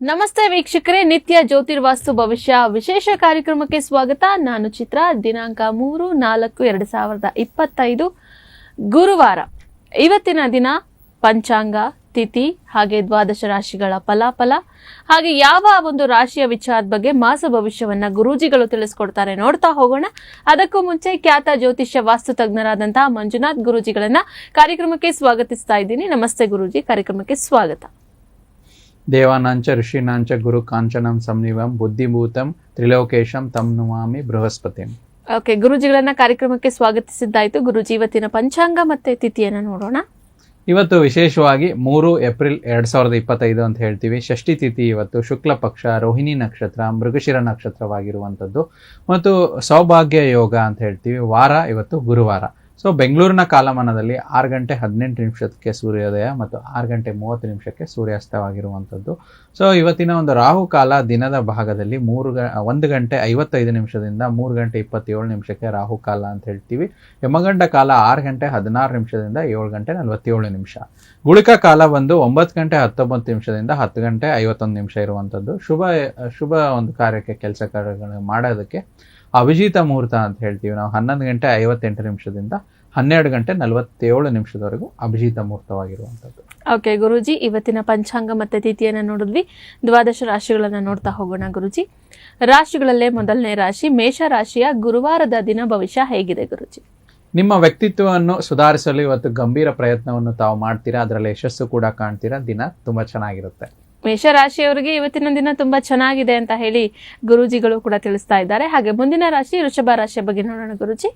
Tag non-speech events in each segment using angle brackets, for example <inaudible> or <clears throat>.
ನಮಸ್ತೆ ವೀಕ್ಷಕರೇ, ನಿತ್ಯ ಜ್ಯೋತಿರ್ವಾಸ್ತು ಭವಿಷ್ಯ ವಿಶೇಷ ಕಾರ್ಯಕ್ರಮಕ್ಕೆ ಸ್ವಾಗತ. ನಾನು ಚಿತ್ರ, ದಿನಾಂಕ ಮೂರು, ನಾಲ್ಕು, ಎರಡು ಸಾವಿರದ ಇಪ್ಪತ್ತೈದು, ಗುರುವಾರ. ಇವತ್ತಿನ ದಿನ ಪಂಚಾಂಗ ತಿಥಿ ಹಾಗೆ ದ್ವಾದಶ ರಾಶಿಗಳ ಫಲಾಫಲ ಹಾಗೆ ಯಾವ ಒಂದು ರಾಶಿಯ ವಿಚಾರದ ಬಗ್ಗೆ ಮಾಸ ಭವಿಷ್ಯವನ್ನ ಗುರೂಜಿಗಳು ತಿಳಿಸ್ಕೊಡ್ತಾರೆ ನೋಡ್ತಾ ಹೋಗೋಣ. ಅದಕ್ಕೂ ಮುಂಚೆ ಖ್ಯಾತ ಜ್ಯೋತಿಷ್ಯ ವಾಸ್ತು ತಜ್ಞರಾದಂತಹ ಮಂಜುನಾಥ್ ಗುರೂಜಿಗಳನ್ನ ಕಾರ್ಯಕ್ರಮಕ್ಕೆ ಸ್ವಾಗತಿಸ್ತಾ ಇದ್ದೀನಿ. ನಮಸ್ತೆ ಗುರೂಜಿ ಕಾರ್ಯಕ್ರಮಕ್ಕೆ ಸ್ವಾಗತ. ದೇವಾನಾಂಚ ಋಷಿನಾಂಚ ಗುರು ಕಾಂಚನಂ ಸಂನಿವಂ ಬುದ್ಧಿಭೂತಂ ತ್ರಿಲೋಕೇಶಂ ತಂ ನುವಾಮಿ ಬೃಹಸ್ಪತಿಂ. ಓಕೆ ಗುರುಜಿಗಳನ್ನ ಕಾರ್ಯಕ್ರಮಕ್ಕೆ ಸ್ವಾಗತಿಸಿದ್ದಾಯ್ತು. ಗುರುಜಿ ಇವತ್ತಿನ ಪಂಚಾಂಗ ಮತ್ತೆ ತಿಥಿಯನ್ನ ನೋಡೋಣ. ಇವತ್ತು ವಿಶೇಷವಾಗಿ ಮೂರು ಏಪ್ರಿಲ್ ಎರಡ್ ಸಾವಿರದ ಇಪ್ಪತ್ತೈದು ಅಂತ ಹೇಳ್ತೀವಿ. ಷಷ್ಠಿ ತಿಥಿ ಇವತ್ತು ಶುಕ್ಲ ಪಕ್ಷ, ರೋಹಿಣಿ ನಕ್ಷತ್ರ, ಮೃಗಶಿರ ನಕ್ಷತ್ರವಾಗಿರುವಂಥದ್ದು. ಮತ್ತು ಸೌಭಾಗ್ಯ ಯೋಗ ಅಂತ ಹೇಳ್ತೀವಿ. ವಾರ ಇವತ್ತು ಗುರುವಾರ. ಸೊ ಬೆಂಗಳೂರಿನ ಕಾಲಮಾನದಲ್ಲಿ ಆರು ಗಂಟೆ ಹದಿನೆಂಟು ನಿಮಿಷಕ್ಕೆ ಸೂರ್ಯೋದಯ ಮತ್ತು ಆರು ಗಂಟೆ ಮೂವತ್ತು ನಿಮಿಷಕ್ಕೆ ಸೂರ್ಯಾಸ್ತವಾಗಿರುವಂಥದ್ದು ಸೊ ಇವತ್ತಿನ ಒಂದು ರಾಹು ಕಾಲ ದಿನದ ಭಾಗದಲ್ಲಿ ಮೂರು ಗ, ಒಂದು ಗಂಟೆ ಐವತ್ತೈದು ನಿಮಿಷದಿಂದ ಮೂರು ಗಂಟೆ ಇಪ್ಪತ್ತೇಳು ನಿಮಿಷಕ್ಕೆ ರಾಹು ಕಾಲ ಅಂತ ಹೇಳ್ತೀವಿ. ಯಮಗಂಡ ಕಾಲ ಆರು ಗಂಟೆ ಹದಿನಾರು ನಿಮಿಷದಿಂದ ಏಳು ಗಂಟೆ ನಲವತ್ತೇಳು ನಿಮಿಷ. ಗುಳಿಕ ಕಾಲ ಬಂದು ಒಂಬತ್ತು ಗಂಟೆ ಹತ್ತೊಂಬತ್ತು ನಿಮಿಷದಿಂದ ಹತ್ತು ಗಂಟೆ ಐವತ್ತೊಂದು ನಿಮಿಷ ಇರುವಂಥದ್ದು ಶುಭ ಶುಭ ಒಂದು ಕಾರ್ಯಕ್ಕೆ ಕೆಲಸ ಕಾರ್ಯಗಳನ್ನು ಮಾಡೋದಕ್ಕೆ ಅಭಿಜಿತ ಮುಹೂರ್ತ ಅಂತ ಹೇಳ್ತೀವಿ. ನಾವು ಹನ್ನೊಂದು ಗಂಟೆ ಐವತ್ತೆಂಟು ನಿಮಿಷದಿಂದ ಹನ್ನೆರಡು ಗಂಟೆ ನಲವತ್ತೇಳು ನಿಮಿಷದವರೆಗೂ ಅಭಿಜಿತ ಮುಹೂರ್ತವಾಗಿರುವಂಥದ್ದು. ಓಕೆ ಗುರುಜಿ ಇವತ್ತಿನ ಪಂಚಾಂಗ ಮತ್ತೆ ತಿಥಿಯನ್ನು ನೋಡಿದ್ವಿ. ದ್ವಾದಶ ರಾಶಿಗಳನ್ನ ನೋಡ್ತಾ ಹೋಗೋಣ ಗುರುಜಿ. ರಾಶಿಗಳಲ್ಲೇ ಮೊದಲನೇ ರಾಶಿ ಮೇಷ ರಾಶಿಯ ಗುರುವಾರದ ದಿನ ಭವಿಷ್ಯ ಹೇಗಿದೆ ಗುರುಜಿ? ನಿಮ್ಮ ವ್ಯಕ್ತಿತ್ವವನ್ನು ಸುಧಾರಿಸಲು ಇವತ್ತು ಗಂಭೀರ ಪ್ರಯತ್ನವನ್ನು ತಾವು ಮಾಡ್ತೀರಾ? ಅದರಲ್ಲಿ ಯಶಸ್ಸು ಕೂಡ ಕಾಣ್ತೀರಾ? ದಿನ ತುಂಬಾ ಚೆನ್ನಾಗಿರುತ್ತೆ. ಮೇಷ ರಾಶಿಯವರಿಗೆ ಇವತ್ತಿನ ದಿನ ತುಂಬಾ ಚೆನ್ನಾಗಿದೆ ಅಂತ ಹೇಳಿ ಗುರೂಜಿಗಳು ಕೂಡ ತಿಳಿಸ್ತಾ ಇದ್ದಾರೆ. ಹಾಗೆ ಮುಂದಿನ ರಾಶಿ ವೃಷಭ ರಾಶಿಯ ಬಗ್ಗೆ ನೋಡೋಣ ಗುರುಜಿ.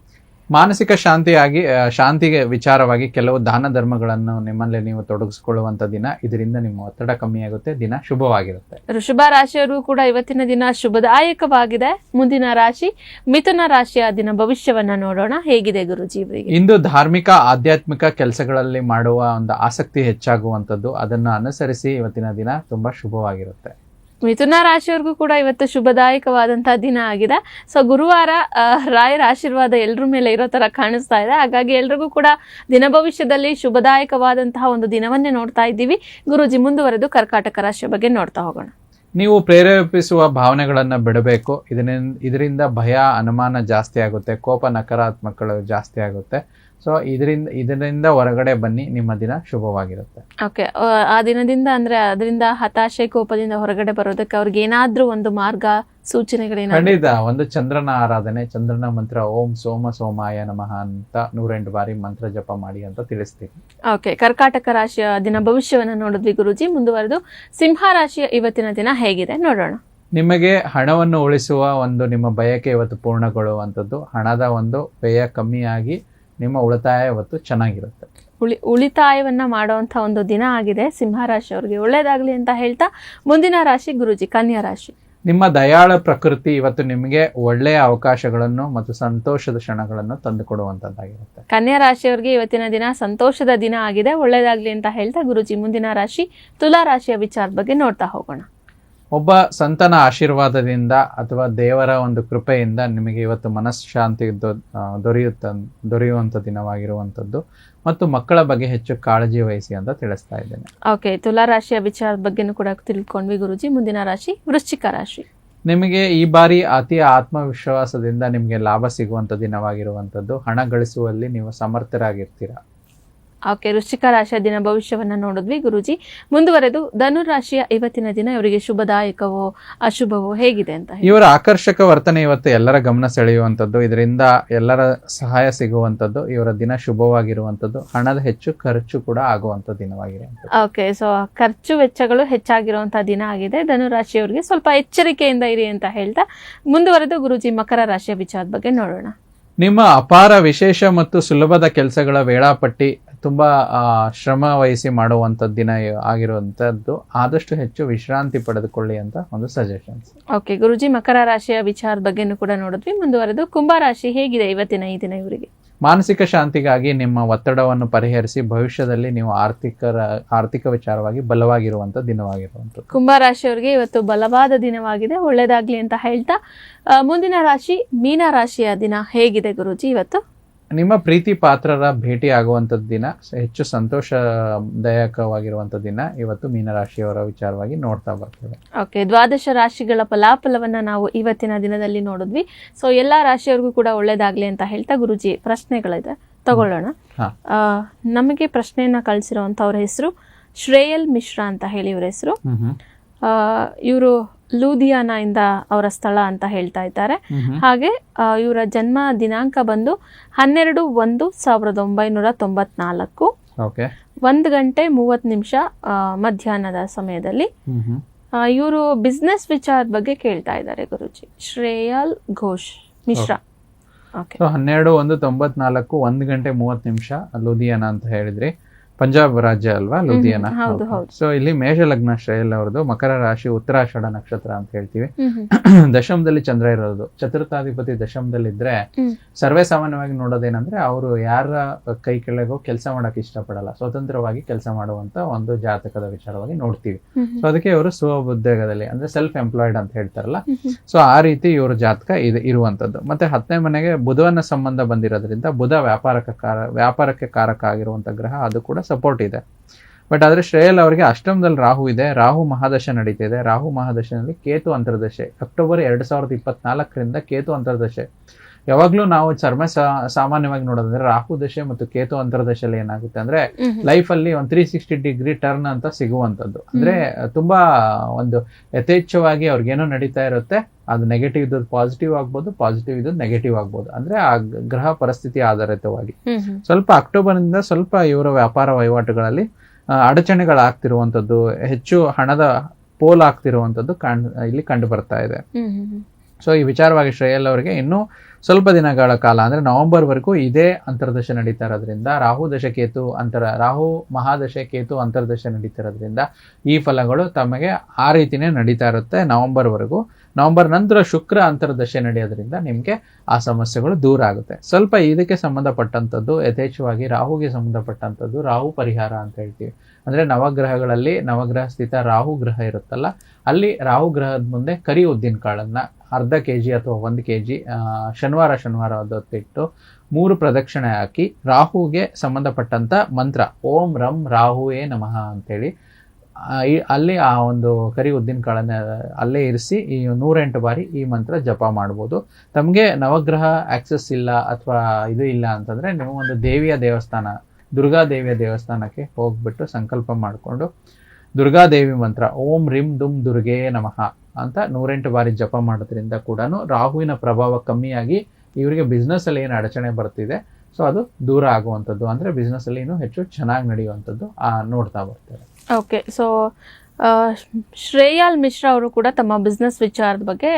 ಮಾನಸಿಕ ಶಾಂತಿಯಾಗಿ ಶಾಂತಿಗೆ ವಿಚಾರವಾಗಿ ಕೆಲವು ದಾನ ಧರ್ಮಗಳನ್ನು ನಿಮ್ಮಲ್ಲಿ ನೀವು ತೊಡಗಿಸಿಕೊಳ್ಳುವಂತ ದಿನ ಇದರಿಂದ ನಿಮ್ಮ ಒತ್ತಡ ಕಮ್ಮಿಯಾಗುತ್ತೆ ದಿನ ಶುಭವಾಗಿರುತ್ತೆ. ವೃಷಭ ರಾಶಿಯವರು ಕೂಡ ಇವತ್ತಿನ ದಿನ ಶುಭದಾಯಕವಾಗಿದೆ. ಮುಂದಿನ ರಾಶಿ ಮಿಥುನ ರಾಶಿಯ ದಿನ ಭವಿಷ್ಯವನ್ನ ನೋಡೋಣ. ಹೇಗಿದೆ ಗುರುಜಿ ಇಂದು ಧಾರ್ಮಿಕ ಆಧ್ಯಾತ್ಮಿಕ ಕೆಲಸಗಳಲ್ಲಿ ಮಾಡುವ ಒಂದು ಆಸಕ್ತಿ ಹೆಚ್ಚಾಗುವಂಥದ್ದು. ಅದನ್ನು ಅನುಸರಿಸಿ ಇವತ್ತಿನ ದಿನ ತುಂಬಾ ಶುಭವಾಗಿರುತ್ತೆ. ಮಿಥುನ ರಾಶಿಯವರಿಗೂ ಕೂಡ ಇವತ್ತು ಶುಭದಾಯಕವಾದಂತಹ ದಿನ ಆಗಿದೆ. ಸೊ ಗುರುವಾರ ರಾಯರ ಆಶೀರ್ವಾದ ಎಲ್ಲರ ಮೇಲೆ ಇರೋ ತರ ಕಾಣಿಸ್ತಾ ಇದೆ. ಹಾಗಾಗಿ ಎಲ್ರಿಗೂ ಕೂಡ ದಿನ ಭವಿಷ್ಯದಲ್ಲಿ ಶುಭದಾಯಕವಾದಂತಹ ಒಂದು ದಿನವನ್ನೇ ನೋಡ್ತಾ ಇದ್ದೀವಿ. ಗುರುಜಿ, ಮುಂದುವರೆದು ಕರ್ಕಾಟಕ ರಾಶಿಯ ಬಗ್ಗೆ ನೋಡ್ತಾ ಹೋಗೋಣ. ನೀವು ಪ್ರೇರೇಪಿಸುವ ಭಾವನೆಗಳನ್ನು ಬಿಡಬೇಕು. ಇದರಿಂದ ಇದರಿಂದ ಭಯ, ಅನುಮಾನ ಜಾಸ್ತಿ ಆಗುತ್ತೆ. ಕೋಪ, ನಕಾರಾತ್ಮಕಗಳು ಜಾಸ್ತಿ ಆಗುತ್ತೆ. ಸೊ ಇದರಿಂದ ಇದರಿಂದ ಹೊರಗಡೆ ಬನ್ನಿ ನಿಮ್ಮ ದಿನ ಶುಭವಾಗಿರುತ್ತೆ. ಓಕೆ ಆ ದಿನದಿಂದ ಅಂದ್ರೆ ಅದರಿಂದ ಹತಾಶೆ ಕೋಪದಿಂದ ಹೊರಗಡೆ ಬರೋದಕ್ಕೆ ಅವ್ರಿಗೆ ಏನಾದ್ರೂ ಒಂದು ಮಾರ್ಗ ಸೂಚನೆಗಳೇನು ಖಂಡಿತ ಒಂದು ಚಂದ್ರನ ಆರಾಧನೆ ಚಂದ್ರನ ಮಂತ್ರ ಓಂ ಸೋಮ ಸೋಮಾಯ ನಮಃ ಅಂತ ನೂರೆಂಟು ಬಾರಿ ಮಂತ್ರ ಜಪ ಮಾಡಿ ಅಂತ ತಿಳಿಸ್ತೀವಿ. ಓಕೆ ಕರ್ಕಾಟಕ ರಾಶಿಯ ದಿನ ಭವಿಷ್ಯವನ್ನ ನೋಡಿದ್ವಿ ಗುರುಜಿ ಮುಂದುವರೆದು ಸಿಂಹ ರಾಶಿಯ ಇವತ್ತಿನ ದಿನ ಹೇಗಿದೆ ನೋಡೋಣ. ನಿಮಗೆ ಹಣವನ್ನು ಉಳಿಸುವ ಒಂದು ನಿಮ್ಮ ಬಯಕೆ ಇವತ್ತು ಪೂರ್ಣಗೊಳ್ಳುವಂಥದ್ದು. ಹಣದ ಒಂದು ವ್ಯಯ ಕಮ್ಮಿಯಾಗಿ ನಿಮ್ಮ ಉಳಿತಾಯ ಇವತ್ತು ಚೆನ್ನಾಗಿರುತ್ತೆ. ಉಳಿ ಉಳಿತಾಯವನ್ನ ಮಾಡುವಂಥ ಒಂದು ದಿನ ಆಗಿದೆ. ಸಿಂಹರಾಶಿ ಅವರಿಗೆ ಒಳ್ಳೆಯದಾಗಲಿ ಅಂತ ಹೇಳ್ತಾ ಮುಂದಿನ ರಾಶಿ ಗುರುಜಿ ಕನ್ಯಾ ರಾಶಿ. ನಿಮ್ಮ ದಯಾಳ ಪ್ರಕೃತಿ ಇವತ್ತು ನಿಮಗೆ ಒಳ್ಳೆಯ ಅವಕಾಶಗಳನ್ನು ಮತ್ತು ಸಂತೋಷದ ಕ್ಷಣಗಳನ್ನು ತಂದುಕೊಡುವಂಥದ್ದಾಗಿರುತ್ತೆ ಕನ್ಯಾ ರಾಶಿಯವರಿಗೆ ಇವತ್ತಿನ ದಿನ ಸಂತೋಷದ ದಿನ ಆಗಿದೆ. ಒಳ್ಳೇದಾಗ್ಲಿ ಅಂತ ಹೇಳ್ತಾ ಗುರುಜಿ ಮುಂದಿನ ರಾಶಿ ತುಲಾ ರಾಶಿಯ ವಿಚಾರದ ಬಗ್ಗೆ ನೋಡ್ತಾ ಹೋಗೋಣ. ಒಬ್ಬ ಸಂತನ ಆಶೀರ್ವಾದದಿಂದ ಅಥವಾ ದೇವರ ಒಂದು ಕೃಪೆಯಿಂದ ನಿಮಗೆ ಇವತ್ತು ಮನಃಶಾಂತಿ ದೊರೆಯುತ್ತ ದೊರೆಯುವಂಥ ದಿನವಾಗಿರುವಂಥದ್ದು ಮತ್ತು ಮಕ್ಕಳ ಬಗ್ಗೆ ಹೆಚ್ಚು ಕಾಳಜಿ ವಹಿಸಿ ಅಂತ ತಿಳಿಸ್ತಾ ಇದ್ದೇನೆ. ಓಕೆ ತುಲಾ ರಾಶಿಯ ವಿಚಾರದ ಬಗ್ಗೆನೂ ಕೂಡ ತಿಳ್ಕೊಂಡ್ವಿ ಗುರುಜಿ. ಮುಂದಿನ ರಾಶಿ ವೃಶ್ಚಿಕ ರಾಶಿ. ನಿಮಗೆ ಈ ಬಾರಿ ಅತಿ ಆತ್ಮವಿಶ್ವಾಸದಿಂದ ನಿಮಗೆ ಲಾಭ ಸಿಗುವಂಥ ದಿನವಾಗಿರುವಂಥದ್ದು. ಹಣ ಗಳಿಸುವಲ್ಲಿ ನೀವು ಸಮರ್ಥರಾಗಿರ್ತೀರಾ. ಓಕೆ ವೃಶ್ಚಿಕ ರಾಶಿಯ ದಿನ ಭವಿಷ್ಯವನ್ನ ನೋಡಿದ್ವಿ. ಗುರುಜಿ ಮುಂದುವರೆದು ಧನು ರಾಶಿಯ ಇವತ್ತಿನ ದಿನ ಇವರಿಗೆ ಶುಭದಾಯಕವೋ ಅಶುಭವೋ ಹೇಗಿದೆ ಅಂತ ಇವರ ಆಕರ್ಷಕ ವರ್ತನೆ ಇವತ್ತು ಎಲ್ಲರ ಗಮನ ಸೆಳೆಯುವಂಥದ್ದು ಇದರಿಂದ ಎಲ್ಲರ ಸಹಾಯ ಸಿಗುವಂಥದ್ದು ಇವರ ದಿನ ಶುಭವಾಗಿರುವಂಥದ್ದು ಹಣದ ಹೆಚ್ಚು ಖರ್ಚು ಕೂಡ ಆಗುವಂಥ ದಿನವಾಗಿದೆ ಓಕೆ ಸೊ ಖರ್ಚು ವೆಚ್ಚಗಳು ಹೆಚ್ಚಾಗಿರುವಂತಹ ದಿನ ಆಗಿದೆ. ಧನು ರಾಶಿಯವರಿಗೆ ಸ್ವಲ್ಪ ಎಚ್ಚರಿಕೆಯಿಂದ ಇರಿ ಅಂತ ಹೇಳ್ತಾ ಮುಂದುವರೆದು ಗುರುಜಿ ಮಕರ ರಾಶಿಯ ವಿಚಾರದ ಬಗ್ಗೆ ನೋಡೋಣ. ನಿಮ್ಮ ಅಪಾರ ವಿಶೇಷ ಮತ್ತು ಸುಲಭದ ಕೆಲಸಗಳ ವೇಳಾಪಟ್ಟಿ ತುಂಬಾ ಶ್ರಮ ವಹಿಸಿ ಮಾಡುವಂಥದ್ದು ದಿನ ಆಗಿರುವಂಥದ್ದು. ಆದಷ್ಟು ಹೆಚ್ಚು ವಿಶ್ರಾಂತಿ ಪಡೆದುಕೊಳ್ಳಿ ಅಂತ ಒಂದು ಸಜೆಷನ್ಸ್ ಓಕೆ ಗುರುಜಿ ಮಕರ ರಾಶಿಯ ವಿಚಾರದ ಬಗ್ಗೆನೂ ಕೂಡ ನೋಡಿದ್ವಿ. ಮುಂದುವರೆದು ಕುಂಭ ರಾಶಿ ಹೇಗಿದೆ ಇವತ್ತಿನ ಈ ದಿನ ಇವರಿಗೆ? ಮಾನಸಿಕ ಶಾಂತಿಗಾಗಿ ನಿಮ್ಮ ಒತ್ತಡವನ್ನು ಪರಿಹರಿಸಿ ಭವಿಷ್ಯದಲ್ಲಿ ನೀವು ಆರ್ಥಿಕ ಆರ್ಥಿಕ ವಿಚಾರವಾಗಿ ಬಲವಾಗಿರುವಂಥ ದಿನವಾಗಿರುವಂಥದ್ದು. ಕುಂಭ ರಾಶಿಯವರಿಗೆ ಇವತ್ತು ಬಲವಾದ ದಿನವಾಗಿದೆ. ಒಳ್ಳೇದಾಗ್ಲಿ ಅಂತ ಹೇಳ್ತಾ ಮುಂದಿನ ರಾಶಿ ಮೀನ ರಾಶಿಯ ದಿನ ಹೇಗಿದೆ ಗುರುಜಿ ಇವತ್ತು? ನಿಮ್ಮ ಪ್ರೀತಿ ಪಾತ್ರರ ಭೇಟಿ ಆಗುವಂಥದ್ದು ದಿನ ಹೆಚ್ಚು ಸಂತೋಷದಾಯಕವಾಗಿರುವಂಥ ದಿನ ಇವತ್ತು ಮೀನರಾಶಿಯವರ ವಿಚಾರವಾಗಿ ನೋಡ್ತಾ ಬರ್ತೇವೆ. ಓಕೆ ದ್ವಾದಶ ರಾಶಿಗಳ ಫಲಾಫಲವನ್ನ ನಾವು ಇವತ್ತಿನ ದಿನದಲ್ಲಿ ನೋಡಿದ್ವಿ. ಸೊ ಎಲ್ಲಾ ರಾಶಿಯವರಿಗೂ ಕೂಡ ಒಳ್ಳೇದಾಗಲಿ ಅಂತ ಹೇಳ್ತಾ ಗುರುಜಿ ಪ್ರಶ್ನೆಗಳಿದೆ. ತಗೊಳ್ಳೋಣ. ನಮಗೆ ಪ್ರಶ್ನೆಯನ್ನ ಕಳಿಸಿರುವಂಥವ್ರ ಹೆಸರು ಶ್ರೇಯಲ್ ಮಿಶ್ರಾ ಅಂತ ಹೇಳಿ ಇವ್ರ ಹೆಸರು. ಇವರು ಲೂಧಿಯಾನ ಇಂದ ಅವರ ಸ್ಥಳ ಅಂತ ಹೇಳ್ತಾ ಇದ್ದಾರೆ. ಹಾಗೆ ಇವರ ಜನ್ಮ ದಿನಾಂಕ ಬಂದು ಹನ್ನೆರಡು ಒಂದು ಸಾವಿರದ ಒಂಬೈನೂರ ತೊಂಬತ್ನಾಲ್ಕು. ಒಂದು ಗಂಟೆ ಮೂವತ್ತು ನಿಮಿಷ ಮಧ್ಯಾಹ್ನದ ಸಮಯದಲ್ಲಿ. ಇವರು ಬಿಸ್ನೆಸ್ ವಿಚಾರದ ಬಗ್ಗೆ ಕೇಳ್ತಾ ಇದ್ದಾರೆ ಗುರುಜಿ. ಶ್ರೇಯಲ್ ಘೋಷ್ ಮಿಶ್ರಾ. ಹನ್ನೆರಡು ಒಂದು ತೊಂಬತ್ನಾಲ್ಕು ಒಂದು ಗಂಟೆ ಮೂವತ್ತು ನಿಮಿಷ ಲೂಧಿಯಾನ ಅಂತ ಹೇಳಿದ್ರಿ. ಪಂಜಾಬ್ ರಾಜ್ಯ ಅಲ್ವಾ ಲುಧಿಯಾನ. ಸೊ ಇಲ್ಲಿ ಮೇಷ ಲಗ್ನ ಶ್ರೇಯಲ್ ಅವ್ರದ್ದು ಮಕರ ರಾಶಿ ಉತ್ತರಾಷಾಢ ನಕ್ಷತ್ರ ಅಂತ ಹೇಳ್ತೀವಿ. <clears throat> ದಶಮದಲ್ಲಿ ಚಂದ್ರ ಇರೋದು. ಚತುರ್ಥಾಧಿಪತಿ ದಶಮದಲ್ಲಿ ಇದ್ರೆ. ಸರ್ವೇ ಸಾಮಾನ್ಯವಾಗಿ ನೋಡೋದೇನಂದ್ರೆ ಅವರು ಯಾರ ಕೈ ಕೆಳಗೋ ಕೆಲಸ ಮಾಡಕ್ ಇಷ್ಟಪಡಲ್ಲ. ಸ್ವತಂತ್ರವಾಗಿ ಕೆಲಸ ಮಾಡುವಂತ ಒಂದು ಜಾತಕದ ವಿಚಾರವಾಗಿ ನೋಡ್ತೀವಿ. ಸೊ ಅದಕ್ಕೆ ಇವರು ಸ್ವಉದ್ಯೋಗದಲ್ಲಿ ಅಂದ್ರೆ ಸೆಲ್ಫ್ ಎಂಪ್ಲಾಯ್ಡ್ ಅಂತ ಹೇಳ್ತಾರಲ್ಲ. ಸೊ ಆ ರೀತಿ ಇವರು ಜಾತಕ ಇದೆ ಇರುವಂತದ್ದು. ಮತ್ತೆ ಹತ್ತನೇ ಮನೆಗೆ ಬುಧವನ್ನ ಸಂಬಂಧ ಬಂದಿರೋದ್ರಿಂದ ಬುಧ ವ್ಯಾಪಾರಕ್ಕೆ ಕಾರ ವ್ಯಾಪಾರಕ್ಕೆ ಕಾರಕ ಆಗಿರುವಂತ ಗ್ರಹ ಅದು ಕೂಡ ಸಪೋರ್ಟ್ ಇದೆ. ಬಟ್ ಆದರೆ ಶ್ರೇಯಲ್ ಅವರಿಗೆ ಅಷ್ಟಮದಲ್ಲಿ ರಾಹು ಇದೆ. ರಾಹು ಮಹಾದಶ ನಡೀತಿದೆ. ರಾಹು ಮಹಾದಶನಲ್ಲಿ ಕೇತು ಅಂತರ್ದಶೆ. ಅಕ್ಟೋಬರ್ ಎರಡು ಸಾವಿರದ ಇಪ್ಪತ್ನಾಲ್ಕರಿಂದ ಕೇತು ಅಂತರ್ದಶೆ. ಯಾವಾಗ್ಲೂ ನಾವು ಚರ್ಮ ಸಾಮಾನ್ಯವಾಗಿ ನೋಡೋದಂದ್ರೆ ರಾಹು ದಶೆ ಮತ್ತು ಕೇತು ಅಂತರ್ದಶೆಯಲ್ಲಿ ಏನಾಗುತ್ತೆ ಅಂದ್ರೆ. ಲೈಫ್ ಅಲ್ಲಿ ಒಂದ್ ತ್ರೀ ಸಿಕ್ಸ್ಟಿ ಡಿಗ್ರಿ ಟರ್ನ್ ಅಂತ ಸಿಗುವಂತದ್ದು ಅಂದ್ರೆ ತುಂಬಾ ಒಂದು ಯಥೇಚ್ಛವಾಗಿ ಅವ್ರಿಗೇನೋ ನಡೀತಾ ಇರುತ್ತೆ ಅದು ನೆಗೆಟಿವ್ ಇದ್ದದ್ದು ಪಾಸಿಟಿವ್ ಆಗ್ಬೋದು ಪಾಸಿಟಿವ್ ಇದ್ದದ್ದು ನೆಗೆಟಿವ್ ಆಗ್ಬೋದು. ಅಂದ್ರೆ ಆ ಗ್ರಹ ಪರಿಸ್ಥಿತಿ ಆಧಾರಿತವಾಗಿ. ಸ್ವಲ್ಪ ಅಕ್ಟೋಬರ್ ಇಂದ ಸ್ವಲ್ಪ ಇವರ ವ್ಯಾಪಾರ ವಹಿವಾಟುಗಳಲ್ಲಿ ಅಡಚಣೆಗಳಾಗ್ತಿರುವಂಥದ್ದು ಅಡಚಣೆಗಳಾಗ್ತಿರುವಂತದ್ದು ಹೆಚ್ಚು ಹಣದ ಪೋಲ್ ಆಗ್ತಿರುವಂತದ್ದು ಕಾಣ್ ಇಲ್ಲಿ ಕಂಡು ಬರ್ತಾ ಇದೆ. ಸೊ ಈ ವಿಚಾರವಾಗಿ ಶ್ರೇಯಲ್ ಅವರಿಗೆ ಇನ್ನೂ ಸ್ವಲ್ಪ ದಿನಗಳ ಕಾಲ, ಅಂದರೆ ನವಂಬರ್ವರೆಗೂ ಇದೇ ಅಂತರ್ದಶ ನಡೀತಾ ಇರೋದ್ರಿಂದ, ರಾಹು ದಶ ಕೇತು ಅಂತರ, ರಾಹು ಮಹಾದಶೆ ಕೇತು ಅಂತರ್ದಶ ನಡೀತಾ ಇರೋದ್ರಿಂದ ಈ ಫಲಗಳು ತಮಗೆ ಆ ರೀತಿಯೇ ನಡೀತಾ ಇರುತ್ತೆ ನವಂಬರ್ವರೆಗೂ ನವಂಬರ್ ನವೆಂಬರ್ ನಂತರ ಶುಕ್ರ ಅಂತರ್ದಶೆ ನಡೆಯೋದ್ರಿಂದ ನಿಮಗೆ ಆ ಸಮಸ್ಯೆಗಳು ದೂರ ಆಗುತ್ತೆ. ಸ್ವಲ್ಪ ಇದಕ್ಕೆ ಸಂಬಂಧಪಟ್ಟಂಥದ್ದು, ಯಥೇಚ್ಛವಾಗಿ ರಾಹುಗೆ ಸಂಬಂಧಪಟ್ಟಂಥದ್ದು, ರಾಹು ಪರಿಹಾರ ಅಂತ ಹೇಳ್ತೀವಿ. ಅಂದರೆ ನವಗ್ರಹಗಳಲ್ಲಿ ನವಗ್ರಹ ಸ್ಥಿತ ರಾಹು ಗ್ರಹ ಇರುತ್ತಲ್ಲ, ಅಲ್ಲಿ ರಾಹು ಗ್ರಹದ ಮುಂದೆ ಕರಿ ಉದ್ದಿನ ಕಾಳನ್ನ ಅರ್ಧ ಕೆ ಜಿ ಅಥವಾ ಒಂದು ಕೆ ಜಿ ಶನಿವಾರ ಶನಿವಾರ ಅದೊತ್ತಿಟ್ಟು ಮೂರು ಪ್ರದಕ್ಷಿಣೆ ಹಾಕಿ ರಾಹುಗೆ ಸಂಬಂಧಪಟ್ಟಂತ ಮಂತ್ರ, ಓಂ ರಂ ರಾಹುವೇ ನಮಃ ಅಂತೇಳಿ ಅಲ್ಲಿ ಆ ಒಂದು ಕರಿ ಉದ್ದಿನ ಕಾಳನ್ನ ಅಲ್ಲೇ ಇರಿಸಿ ಈ ನೂರೆಂಟು ಬಾರಿ ಈ ಮಂತ್ರ ಜಪ ಮಾಡ್ಬೋದು. ತಮಗೆ ನವಗ್ರಹ ಆಕ್ಸೆಸ್ ಇಲ್ಲ ಅಥವಾ ಇದು ಇಲ್ಲ ಅಂತಂದ್ರೆ ನೀವು ಒಂದು ದೇವಿಯ ದೇವಸ್ಥಾನ, ದುರ್ಗಾ ದೇವಿಯ ದೇವಸ್ಥಾನಕ್ಕೆ ಹೋಗ್ಬಿಟ್ಟು ಸಂಕಲ್ಪ ಮಾಡಿಕೊಂಡು ದುರ್ಗಾದೇವಿ ಮಂತ್ರ, ಓಂ ರಿಂ ದುಂ ದುರ್ಗೇ ನಮಃ ಅಂತ ನೂರೆಂಟು ಬಾರಿ ಜಪ ಮಾಡೋದ್ರಿಂದ ಕೂಡ ರಾಹುವಿನ ಪ್ರಭಾವ ಕಮ್ಮಿಯಾಗಿ ಇವರಿಗೆ ಬಿಸ್ನೆಸ್ ಅಲ್ಲಿ ಏನು ಅಡಚಣೆ ಬರ್ತಿದೆ. ಸೊ ಅದು ದೂರ ಆಗುವಂಥದ್ದು. ಅಂದ್ರೆ ಬಿಸ್ನೆಸ್ ಅಲ್ಲಿ ಇನ್ನೂ ಹೆಚ್ಚು ಚೆನ್ನಾಗಿ ನಡೆಯುವಂಥದ್ದು ನೋಡ್ತಾ ಬರ್ತಾರೆ. ಓಕೆ ಸೊ ಶ್ರೇಯಾಲ್ ಮಿಶ್ರಾ ಅವರು ಕೂಡ ತಮ್ಮ ಬಿಸ್ನೆಸ್ ವಿಚಾರದ ಬಗ್ಗೆ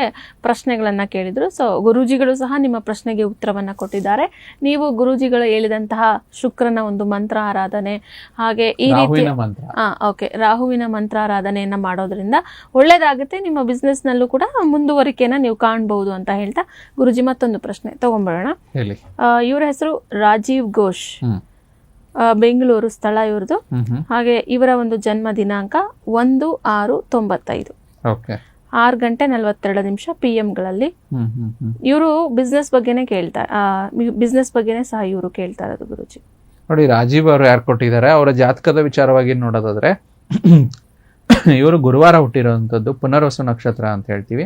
ಪ್ರಶ್ನೆಗಳನ್ನು ಕೇಳಿದ್ರು. ಸೊ ಗುರೂಜಿಗಳು ಸಹ ನಿಮ್ಮ ಪ್ರಶ್ನೆಗೆ ಉತ್ತರವನ್ನು ಕೊಟ್ಟಿದ್ದಾರೆ. ನೀವು ಗುರೂಜಿಗಳು ಹೇಳಿದಂತಹ ಶುಕ್ರನ ಒಂದು ಮಂತ್ರ ಆರಾಧನೆ ಹಾಗೆ ಈ ರೀತಿ ರಾಹುವಿನ ಮಂತ್ರ. ಓಕೆ ರಾಹುವಿನ ಮಂತ್ರಾರಾಧನೆಯನ್ನ ಮಾಡೋದ್ರಿಂದ ಒಳ್ಳೇದಾಗುತ್ತೆ. ನಿಮ್ಮ ಬಿಸ್ನೆಸ್ನಲ್ಲೂ ಕೂಡ ಮುಂದುವರಿಕೆಯನ್ನು ನೀವು ಕಾಣಬಹುದು ಅಂತ ಹೇಳ್ತಾ ಗುರುಜಿ ಮತ್ತೊಂದು ಪ್ರಶ್ನೆ ತಗೊಂಡ್ಬರೋಣ. ಇವ್ರ ಹೆಸರು ರಾಜೀವ್ ಘೋಷ್. ಬೆಂಗಳೂರು ಸ್ಥಳ ಇವ್ರದ್ದು ಹಾಗೆ ಇವರ ಒಂದು ಜನ್ಮ ದಿನಾಂಕ ಒಂದು ಆರು ತೊಂಬತ್ತೈದು. ಆರು ಗಂಟೆ ನಲವತ್ತೆರಡು ನಿಮಿಷ ಪಿ ಗಳಲ್ಲಿ. ಹ್ಮ್ ಹ್ಮ್ ಹ್ಮ್. ಇವರು ಬಿಸ್ನೆಸ್ ಬಗ್ಗೆನೇ ಕೇಳ್ತಾರೆ ಬಿಸ್ನೆಸ್ ಬಗ್ಗೆನೇ ಸಹ ಇವರು ಕೇಳ್ತಾ ಇರೋದು ಗುರುಜಿ. ನೋಡಿ ರಾಜೀವ್ ಅವರು ಯಾರು ಕೊಟ್ಟಿದ್ದಾರೆ ಅವರ ಜಾತಕದ ವಿಚಾರವಾಗಿ ನೋಡೋದಾದ್ರೆ ಇವರು ಗುರುವಾರ ಹುಟ್ಟಿರುವಂತದ್ದು ಪುನರ್ವಸು ನಕ್ಷತ್ರ ಅಂತ ಹೇಳ್ತೀವಿ.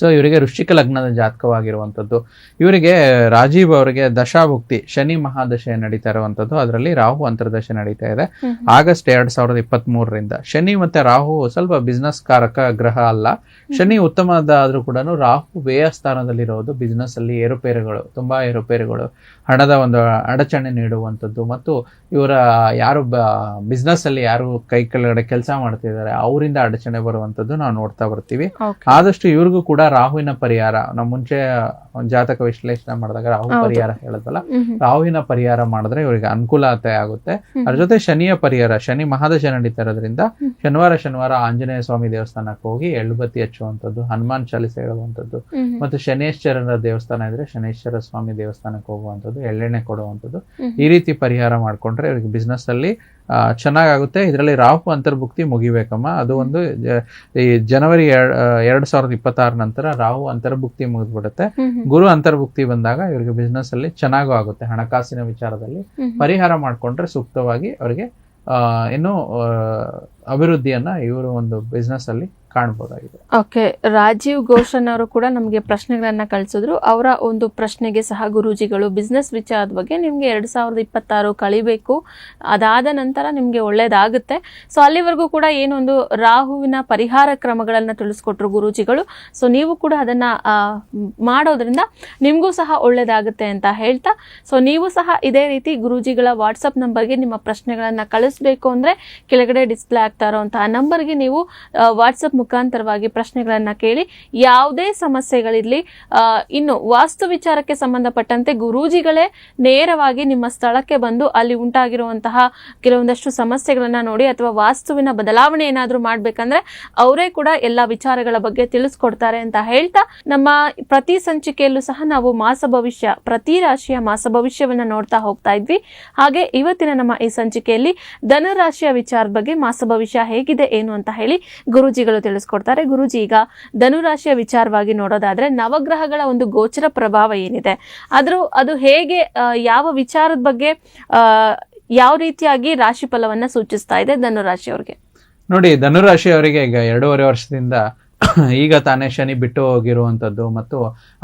ಸೊ ಇವರಿಗೆ ವೃಶ್ಚಿಕ ಲಗ್ನದ ಜಾತಕವಾಗಿರುವಂಥದ್ದು. ಇವರಿಗೆ ರಾಜೀವ್ ಅವರಿಗೆ ದಶಾಭುಕ್ತಿ ಶನಿ ಮಹಾದಶೆ ನಡೀತಾ ಇರುವಂಥದ್ದು. ಅದರಲ್ಲಿ ರಾಹು ಅಂತರ್ದಶೆ ನಡೀತಾ ಇದೆ. ಆಗಸ್ಟ್ ಎರಡ್ ಸಾವಿರದ ಇಪ್ಪತ್ತ್ ಮೂರರಿಂದ ಶನಿ ಮತ್ತೆ ರಾಹು ಸ್ವಲ್ಪ ಬಿಸ್ನೆಸ್ ಕಾರಕ ಗ್ರಹ ಅಲ್ಲ. ಶನಿ ಉತ್ತಮದಾದ್ರೂ ಕೂಡ ರಾಹು ವ್ಯಯ ಸ್ಥಾನದಲ್ಲಿರೋದು ಬಿಸ್ನೆಸ್ ಅಲ್ಲಿ ಏರುಪೇರುಗಳು ತುಂಬಾ ಏರುಪೇರುಗಳು ಹಣದ ಒಂದು ಅಡಚಣೆ ನೀಡುವಂಥದ್ದು. ಮತ್ತು ಇವರ ಯಾರು ಬಿಸ್ನೆಸ್ ಅಲ್ಲಿ ಯಾರು ಕೈ ಕೆಳಗಡೆ ಕೆಲಸ ಮಾಡ್ತಿದ್ದಾರೆ ಅವರಿಂದ ಅಡಚಣೆ ಬರುವಂತದ್ದು ನಾವು ನೋಡ್ತಾ ಬರ್ತೀವಿ. ಆದಷ್ಟು ಇವ್ರಿಗೂ ಕೂಡ ರಾಹುವಿನ ಪರಿಹಾರ. ನಾವು ಮುಂಚೆ ಒಂದ್ ಜಾತಕ ವಿಶ್ಲೇಷಣೆ ಮಾಡಿದಾಗ ರಾಹು ಪರಿಹಾರ ಹೇಳದಲ್ಲ ರಾಹುವಿನ ಪರಿಹಾರ ಮಾಡಿದ್ರೆ ಇವರಿಗೆ ಅನುಕೂಲತೆ ಆಗುತ್ತೆ. ಅದ್ರ ಜೊತೆ ಶನಿಯ ಪರಿಹಾರ ಶನಿ ಮಹಾದಶ ನಡೀತಾ ಇರೋದ್ರಿಂದ ಶನಿವಾರ ಶನಿವಾರ ಆಂಜನೇಯ ಸ್ವಾಮಿ ದೇವಸ್ಥಾನಕ್ಕೆ ಹೋಗಿ ಎಳ್ಳುಬತ್ತಿ ಹಚ್ಚುವಂಥದ್ದು ಹನುಮಾನ್ ಚಾಲಿಸ ಹೇಳುವಂಥದ್ದು ಮತ್ತು ಶನೇಶ್ವರನ ದೇವಸ್ಥಾನ ಇದ್ರೆ ಶನೇಶ್ವರ ಸ್ವಾಮಿ ದೇವಸ್ಥಾನಕ್ಕೆ ಹೋಗುವಂಥದ್ದು ಎಳ್ಳೆಣ್ಣೆ ಕೊಡುವಂಥದ್ದು. ಈ ರೀತಿ ಪರಿಹಾರ ಮಾಡ್ಕೊಂಡ್ರೆ ಇವರಿಗೆ ಬಿಸ್ನೆಸ್ ಅಲ್ಲಿ ಚೆನ್ನಾಗಾಗುತ್ತೆ. ಇದರಲ್ಲಿ ರಾಹು ಅಂತರ್ಭುಕ್ತಿ ಮುಗಿಬೇಕಮ್ಮ. ಅದು ಒಂದು ಈ ಜನವರಿ ಎರಡ್ ಸಾವಿರದ ಇಪ್ಪತ್ತಾರ ನಂತರ ರಾಹು ಅಂತರ್ಭುಕ್ತಿ ಮುಗಿದ್ಬಿಡುತ್ತೆ. ಗುರು ಅಂತರ್ಭುಕ್ತಿ ಬಂದಾಗ ಇವರಿಗೆ ಬಿಸ್ನೆಸ್ ಅಲ್ಲಿ ಚೆನ್ನಾಗೂ ಆಗುತ್ತೆ. ಹಣಕಾಸಿನ ವಿಚಾರದಲ್ಲಿ. ಪರಿಹಾರ ಮಾಡ್ಕೊಂಡ್ರೆ ಸೂಕ್ತವಾಗಿ ಅವರಿಗೆ ಇನ್ನೂ ಆ, ಅಭಿವೃದ್ಧಿಯನ್ನ ಇವರು ಒಂದು ಬಿಸ್ನೆಸ್ ಅಲ್ಲಿ ಕಾಣ್ಬೋದಾಗಿದೆ. ಓಕೆ ರಾಜೀವ್ ಘೋಷನ್ ಅವರು ಕೂಡ ನಮಗೆ ಪ್ರಶ್ನೆಗಳನ್ನ ಕಳಿಸಿದ್ರು. ಅವರ ಒಂದು ಪ್ರಶ್ನೆಗೆ ಸಹ ಗುರುಜಿಗಳು ಬಿಸ್ನೆಸ್ ವಿಚಾರದ ಬಗ್ಗೆ ನಿಮಗೆ ಎರಡ್ ಸಾವಿರದ ಇಪ್ಪತ್ತಾರು ಕಳಿಬೇಕು. ಅದಾದ ನಂತರ ನಿಮಗೆ ಒಳ್ಳೇದಾಗುತ್ತೆ. ಸೊ ಅಲ್ಲಿವರೆಗೂ ಕೂಡ ಏನೊಂದು ರಾಹುವಿನ ಪರಿಹಾರ ಕ್ರಮಗಳನ್ನ ತಿಳಿಸ್ಕೊಟ್ರು ಗುರುಜಿಗಳು. ಸೊ ನೀವು ಕೂಡ ಅದನ್ನ ಮಾಡೋದ್ರಿಂದ ನಿಮಗೂ ಸಹ ಒಳ್ಳೇದಾಗುತ್ತೆ ಅಂತ ಹೇಳ್ತಾ. ಸೊ ನೀವು ಸಹ ಇದೇ ರೀತಿ ಗುರೂಜಿಗಳ ವಾಟ್ಸಪ್ ನಂಬರ್ಗೆ ನಿಮ್ಮ ಪ್ರಶ್ನೆಗಳನ್ನ ಕಳಿಸ್ಬೇಕು ಅಂದ್ರೆ ಕೆಳಗಡೆ ಡಿಸ್ಪ್ಲೇ ಆಗ್ತಾ ಇರೋಂತಹ ನಂಬರ್ಗೆ ನೀವು ವಾಟ್ಸಪ್ ಮುಖಾಂತರವಾಗಿ ಪ್ರಶ್ನೆಗಳನ್ನ ಕೇಳಿ ಯಾವುದೇ ಸಮಸ್ಯೆಗಳಿರಲಿ ಇನ್ನು ವಾಸ್ತು ವಿಚಾರಕ್ಕೆ ಸಂಬಂಧಪಟ್ಟಂತೆ ಗುರೂಜಿಗಳೇ ನೇರವಾಗಿ ನಿಮ್ಮ ಸ್ಥಳಕ್ಕೆ ಬಂದು ಅಲ್ಲಿ ಉಂಟಾಗಿರುವಂತಹ ಕೆಲವೊಂದಷ್ಟು ಸಮಸ್ಯೆಗಳನ್ನ ನೋಡಿ ಅಥವಾ ವಾಸ್ತುವಿನ ಬದಲಾವಣೆ ಏನಾದರೂ ಮಾಡ್ಬೇಕಂದ್ರೆ ಅವರೇ ಕೂಡ ಎಲ್ಲ ವಿಚಾರಗಳ ಬಗ್ಗೆ ತಿಳಿಸ್ಕೊಡ್ತಾರೆ ಅಂತ ಹೇಳ್ತಾ ನಮ್ಮ ಪ್ರತಿ ಸಂಚಿಕೆಯಲ್ಲೂ ಸಹ ನಾವು ಮಾಸ ಭವಿಷ್ಯ, ಪ್ರತಿ ರಾಶಿಯ ಮಾಸ ಭವಿಷ್ಯವನ್ನ ನೋಡ್ತಾ ಹೋಗ್ತಾ ಇದ್ವಿ. ಹಾಗೆ ಇವತ್ತಿನ ನಮ್ಮ ಈ ಸಂಚಿಕೆಯಲ್ಲಿ ಧನುರಾಶಿಯ ವಿಚಾರದ ಬಗ್ಗೆ ಮಾಸ ಭವಿಷ್ಯ ಹೇಗಿದೆ ಏನು ಅಂತ ಹೇಳಿ ಗುರುಜಿಗಳು ತಿಳಿಸ್ಕೊಡ್ತಾರೆ. ಗುರುಜಿ, ಈಗ ಧನುರಾಶಿಯ ವಿಚಾರವಾಗಿ ನೋಡೋದಾದ್ರೆ ನವಗ್ರಹಗಳ ಒಂದು ಗೋಚರ ಪ್ರಭಾವ ಏನಿದೆ? ಆದ್ರೂ ಅದು ಹೇಗೆ ಯಾವ ವಿಚಾರದ ಬಗ್ಗೆ ಯಾವ ರೀತಿಯಾಗಿ ರಾಶಿ ಫಲವನ್ನ ಸೂಚಿಸ್ತಾ ಇದೆ ಧನುರಾಶಿಯವ್ರಿಗೆ? ನೋಡಿ, ಧನುರಾಶಿಯವರಿಗೆ ಈಗ ಎರಡೂವರೆ ವರ್ಷದಿಂದ ಈಗ ತಾನೇ ಶನಿ ಬಿಟ್ಟು ಹೋಗಿರುವಂಥದ್ದು ಮತ್ತು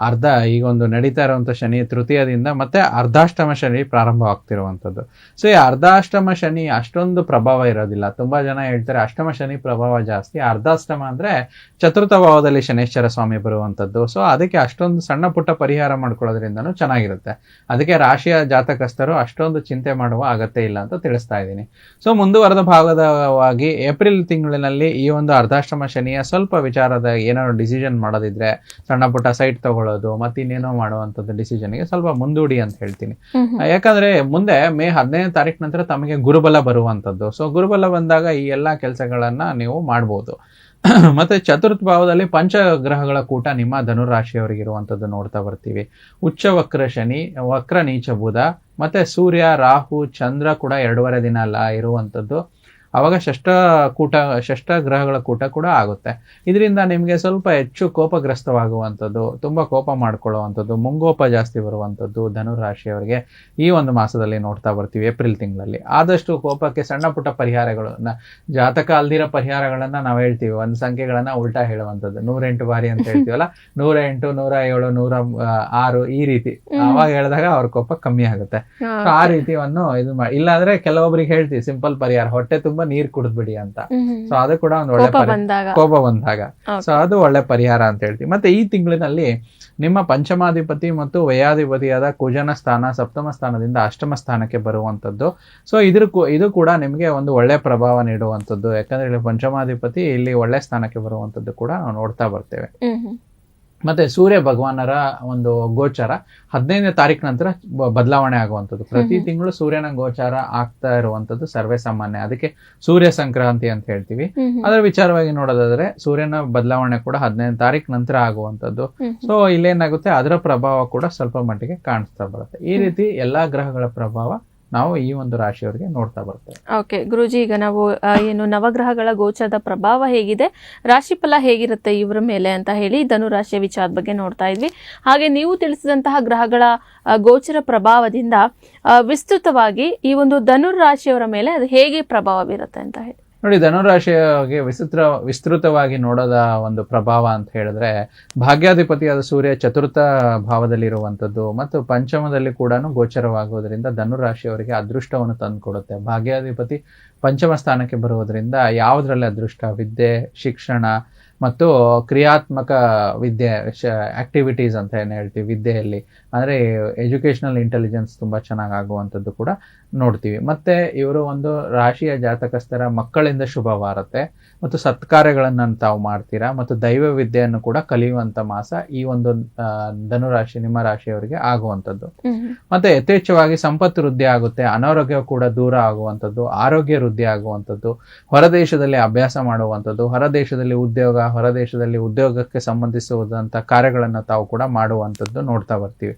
ಅರ್ಧ ಈಗ ಒಂದು ನಡೀತಾ ಇರುವಂಥ ಶನಿ ತೃತೀಯದಿಂದ ಮತ್ತೆ ಅರ್ಧಾಷ್ಟಮ ಶನಿ ಪ್ರಾರಂಭ ಆಗ್ತಿರುವಂಥದ್ದು ಸೊ ಈ ಅರ್ಧಾಷ್ಟಮ ಶನಿ ಅಷ್ಟೊಂದು ಪ್ರಭಾವ ಇರೋದಿಲ್ಲ. ತುಂಬಾ ಜನ ಹೇಳ್ತಾರೆ ಅಷ್ಟಮ ಶನಿ ಪ್ರಭಾವ ಜಾಸ್ತಿ. ಅರ್ಧಾಷ್ಟಮ ಅಂದ್ರೆ ಚತುರ್ಥ ಭಾವದಲ್ಲಿ ಶನೇಶ್ವರ ಸ್ವಾಮಿ ಬರುವಂಥದ್ದು ಸೊ ಅದಕ್ಕೆ ಅಷ್ಟೊಂದು ಸಣ್ಣ ಪುಟ್ಟ ಪರಿಹಾರ ಮಾಡ್ಕೊಳ್ಳೋದ್ರಿಂದನೂ ಚೆನ್ನಾಗಿರುತ್ತೆ. ಅದಕ್ಕೆ ರಾಶಿಯ ಜಾತಕಸ್ಥರು ಅಷ್ಟೊಂದು ಚಿಂತೆ ಮಾಡುವ ಅಗತ್ಯ ಇಲ್ಲ ಅಂತ ತಿಳಿಸ್ತಾ ಇದ್ದೀನಿ. ಸೊ ಮುಂದುವರೆದ ಭಾಗದವಾಗಿ ಏಪ್ರಿಲ್ ತಿಂಗಳಿನಲ್ಲಿ ಈ ಒಂದು ಅರ್ಧಾಷ್ಟಮ ಶನಿಯ ಸ್ವಲ್ಪ ವಿಚಾರದ ಏನಾದ್ರು ಡಿಸಿಷನ್ ಮಾಡೋದಿದ್ರೆ ಸಣ್ಣ ಪುಟ್ಟ ಸೈಟ್ ತಗೊಳ್ಳೋದು ಮತ್ತೆ ಇನ್ನೇನೋ ಮಾಡುವಂಥದ್ದು ಡಿಸಿಷನ್ಗೆ ಸ್ವಲ್ಪ ಮುಂದೂಡಿ ಅಂತ ಹೇಳ್ತೀನಿ. ಯಾಕಂದ್ರೆ ಮುಂದೆ ಮೇ ಹದಿನೈದನೇ ತಾರೀಕು ನಂತರ ತಮಗೆ ಗುರುಬಲ ಬರುವಂಥದ್ದು. ಸೊ ಗುರುಬಲ ಬಂದಾಗ ಈ ಎಲ್ಲಾ ಕೆಲಸಗಳನ್ನ ನೀವು ಮಾಡ್ಬೋದು. <clears throat> ಮತ್ತೆ ಚತುರ್ಥ ಭಾವದಲ್ಲಿ ಪಂಚಗ್ರಹಗಳ ಕೂಟ ನಿಮ್ಮ ಧನುರಾಶಿಯವರಿಗೆ ಇರುವಂತದ್ದು ನೋಡ್ತಾ ಬರ್ತೀವಿ. ಉಚ್ಚ ವಕ್ರ ಶನಿ ವಕ್ರ ನೀಚ ಬುಧ ಮತ್ತೆ ಸೂರ್ಯ ರಾಹು ಚಂದ್ರ ಕೂಡ ಎರಡೂವರೆ ದಿನ ಅಲ್ಲ ಇರುವಂತದ್ದು ಅವಾಗ ಷಷ್ಠ ಕೂಟ ಷಷ್ಠ ಗ್ರಹಗಳ ಕೂಟ ಕೂಡ ಆಗುತ್ತೆ. ಇದರಿಂದ ನಿಮಗೆ ಸ್ವಲ್ಪ ಹೆಚ್ಚು ಕೋಪಗ್ರಸ್ತವಾಗುವಂಥದ್ದು ತುಂಬಾ ಕೋಪ ಮಾಡ್ಕೊಳ್ಳುವಂಥದ್ದು ಮುಂಗೋಪ ಜಾಸ್ತಿ ಬರುವಂಥದ್ದು ಧನುರಾಶಿಯವರಿಗೆ ಈ ಒಂದು ಮಾಸದಲ್ಲಿ ನೋಡ್ತಾ ಬರ್ತೀವಿ ಏಪ್ರಿಲ್ ತಿಂಗಳಲ್ಲಿ. ಆದಷ್ಟು ಕೋಪಕ್ಕೆ ಸಣ್ಣ ಪುಟ್ಟ ಪರಿಹಾರಗಳು ನ- ಜಾತಕ ಅಲ್ದಿರೋ ಪರಿಹಾರಗಳನ್ನು ನಾವು ಹೇಳ್ತೀವಿ. ಒಂದು ಸಂಖ್ಯೆಗಳನ್ನು ಉಲ್ಟಾ ಹೇಳುವಂಥದ್ದು. ನೂರೆಂಟು ಬಾರಿ ಅಂತ ಹೇಳ್ತೀವಲ್ಲ ನೂರ ಎಂಟು ನೂರ ಏಳು ನೂರ ಆರು ಈ ರೀತಿ. ಅವಾಗ ಹೇಳಿದಾಗ ಅವ್ರ ಕೋಪ ಕಮ್ಮಿ ಆಗುತ್ತೆ. ಆ ರೀತಿ ಒಂದು ಇದು ಮಾಡಿ ಇಲ್ಲಾಂದ್ರೆ ಕೆಲವೊಬ್ರಿಗೆ ಹೇಳ್ತೀವಿ ಸಿಂಪಲ್ ಪರಿಹಾರ. ಹೊಟ್ಟೆ ತುಂಬಾ ನೀರ್ ಕುಡಿದ್ಬಿಡಿ ಅಂತ. ಸೊ ಅದು ಕೂಡ ಒಂದು ಒಳ್ಳೆ ಕೋಪ ಬಂದಾಗ. ಸೊ ಅದು ಒಳ್ಳೆ ಪರಿಹಾರ ಅಂತ ಹೇಳ್ತೀವಿ. ಮತ್ತೆ ಈ ತಿಂಗಳಿನಲ್ಲಿ ನಿಮ್ಮ ಪಂಚಮಾಧಿಪತಿ ಮತ್ತು ವಯಾಧಿಪತಿಯಾದ ಕುಜನ ಸ್ಥಾನ ಸಪ್ತಮ ಸ್ಥಾನದಿಂದ ಅಷ್ಟಮ ಸ್ಥಾನಕ್ಕೆ ಬರುವಂತದ್ದು. ಸೊ ಇದ್ರ ಇದು ಕೂಡ ನಿಮಗೆ ಒಂದು ಒಳ್ಳೆ ಪ್ರಭಾವ ನೀಡುವಂಥದ್ದು ಯಾಕಂದ್ರೆ ಇಲ್ಲಿ ಪಂಚಮಾಧಿಪತಿ ಇಲ್ಲಿ ಒಳ್ಳೆ ಸ್ಥಾನಕ್ಕೆ ಬರುವಂತದ್ದು ಕೂಡ ನಾವು ನೋಡ್ತಾ ಬರ್ತೇವೆ. ಮತ್ತೆ ಸೂರ್ಯ ಭಗವಾನರ ಒಂದು ಗೋಚಾರ ಹದಿನೈದನೇ ತಾರೀಕು ನಂತರ ಬದಲಾವಣೆ ಆಗುವಂಥದ್ದು. ಪ್ರತಿ ತಿಂಗಳು ಸೂರ್ಯನ ಗೋಚಾರ ಆಗ್ತಾ ಇರುವಂತದ್ದು ಸರ್ವೇ ಸಾಮಾನ್ಯ. ಅದಕ್ಕೆ ಸೂರ್ಯ ಸಂಕ್ರಾಂತಿ ಅಂತ ಹೇಳ್ತೀವಿ. ಅದರ ವಿಚಾರವಾಗಿ ನೋಡೋದಾದ್ರೆ ಸೂರ್ಯನ ಬದಲಾವಣೆ ಕೂಡ ಹದಿನೈದು ತಾರೀಕು ನಂತರ ಹ್ಮ್. ಸೊ ಇಲ್ಲೇನಾಗುತ್ತೆ ಅದರ ಪ್ರಭಾವ ಕೂಡ ಸ್ವಲ್ಪ ಮಟ್ಟಿಗೆ ಕಾಣಿಸ್ತಾ ಬರುತ್ತೆ. ಈ ರೀತಿ ಎಲ್ಲಾ ಗ್ರಹಗಳ ಪ್ರಭಾವ ನಾವು ಈ ಒಂದು ರಾಶಿಯವರಿಗೆ ನೋಡ್ತಾ ಬರ್ತೇವೆ. ಓಕೆ ಗುರುಜಿ, ಈಗ ನಾವು ಏನು ನವಗ್ರಹಗಳ ಗೋಚರದ ಪ್ರಭಾವ ಹೇಗಿದೆ, ರಾಶಿಫಲ ಹೇಗಿರುತ್ತೆ ಇವರ ಮೇಲೆ ಅಂತ ಹೇಳಿ ಧನು ಧನುರಾಶಿಯ ವಿಚಾರದ ಬಗ್ಗೆ ನೋಡ್ತಾ ಇದ್ವಿ. ಹಾಗೆ ನೀವು ತಿಳಿಸಿದಂತಹ ಗ್ರಹಗಳ ಗೋಚರ ಪ್ರಭಾವದಿಂದ ವಿಸ್ತೃತವಾಗಿ ಈ ಒಂದು ಧನುರಾಶಿಯವರ ಮೇಲೆ ಅದು ಹೇಗೆ ಪ್ರಭಾವ ಬೀರುತ್ತೆ ಅಂತ ಹೇಳಿ. ನೋಡಿ ಧನುರಾಶಿಗೆ ವಿಸ್ತೃತ ವಿಸ್ತೃತವಾಗಿ ನೋಡೋದ ಒಂದು ಪ್ರಭಾವ ಅಂತ ಹೇಳಿದ್ರೆ, ಭಾಗ್ಯಾಧಿಪತಿಯಾದ ಸೂರ್ಯ ಚತುರ್ಥ ಭಾವದಲ್ಲಿರುವಂಥದ್ದು ಮತ್ತು ಪಂಚಮದಲ್ಲಿ ಕೂಡ ಗೋಚರವಾಗುವುದರಿಂದ ಧನುರಾಶಿಯವರಿಗೆ ಅದೃಷ್ಟವನ್ನು ತಂದುಕೊಡುತ್ತೆ. ಭಾಗ್ಯಾಧಿಪತಿ ಪಂಚಮ ಸ್ಥಾನಕ್ಕೆ ಬರುವುದರಿಂದ ಯಾವುದರಲ್ಲಿ ಅದೃಷ್ಟ? ವಿದ್ಯೆ ಶಿಕ್ಷಣ ಮತ್ತು ಕ್ರಿಯಾತ್ಮಕ ವಿದ್ಯೆ ಆಕ್ಟಿವಿಟೀಸ್ ಅಂತ ಏನು ಹೇಳ್ತೀವಿ ವಿದ್ಯೆಯಲ್ಲಿ. ಅಂದರೆ ಎಜುಕೇಷನಲ್ ಇಂಟೆಲಿಜೆನ್ಸ್ ತುಂಬ ಚೆನ್ನಾಗಿ ಆಗುವಂಥದ್ದು ಕೂಡ ನೋಡ್ತೀವಿ. ಮತ್ತು ಇವರು ಒಂದು ರಾಶಿಯ ಜಾತಕಸ್ಥರ ಮಕ್ಕಳಿಂದ ಶುಭ ಬಾರತ್ತೆ ಮತ್ತು ಸತ್ಕಾರ್ಯಗಳನ್ನು ತಾವು ಮಾಡ್ತೀರಾ? ಮತ್ತು ದೈವ ವಿದ್ಯೆಯನ್ನು ಕೂಡ ಕಲಿಯುವಂಥ ಮಾಸ ಈ ಒಂದು ಧನುರಾಶಿ ನಿಮ್ಮ ರಾಶಿಯವರಿಗೆ ಆಗುವಂಥದ್ದು ಮತ್ತು ಯಥೇಚ್ಛವಾಗಿ ಸಂಪತ್ತು ವೃದ್ಧಿ ಆಗುತ್ತೆ. ಅನಾರೋಗ್ಯ ಕೂಡ ದೂರ ಆಗುವಂಥದ್ದು. ಆರೋಗ್ಯ ವೃದ್ಧಿ ಆಗುವಂಥದ್ದು ಹೊರದೇಶದಲ್ಲಿ ಅಭ್ಯಾಸ ಮಾಡುವಂಥದ್ದು ಹೊರದೇಶದಲ್ಲಿ ಉದ್ಯೋಗ ಹೊರದೇಶದಲ್ಲಿ ಉದ್ಯೋಗಕ್ಕೆ ಸಂಬಂಧಿಸುವಂಥ ಕಾರ್ಯಗಳನ್ನು ತಾವು ಕೂಡ ಮಾಡುವಂಥದ್ದು ನೋಡ್ತಾ ಬರ್ತೀವಿ.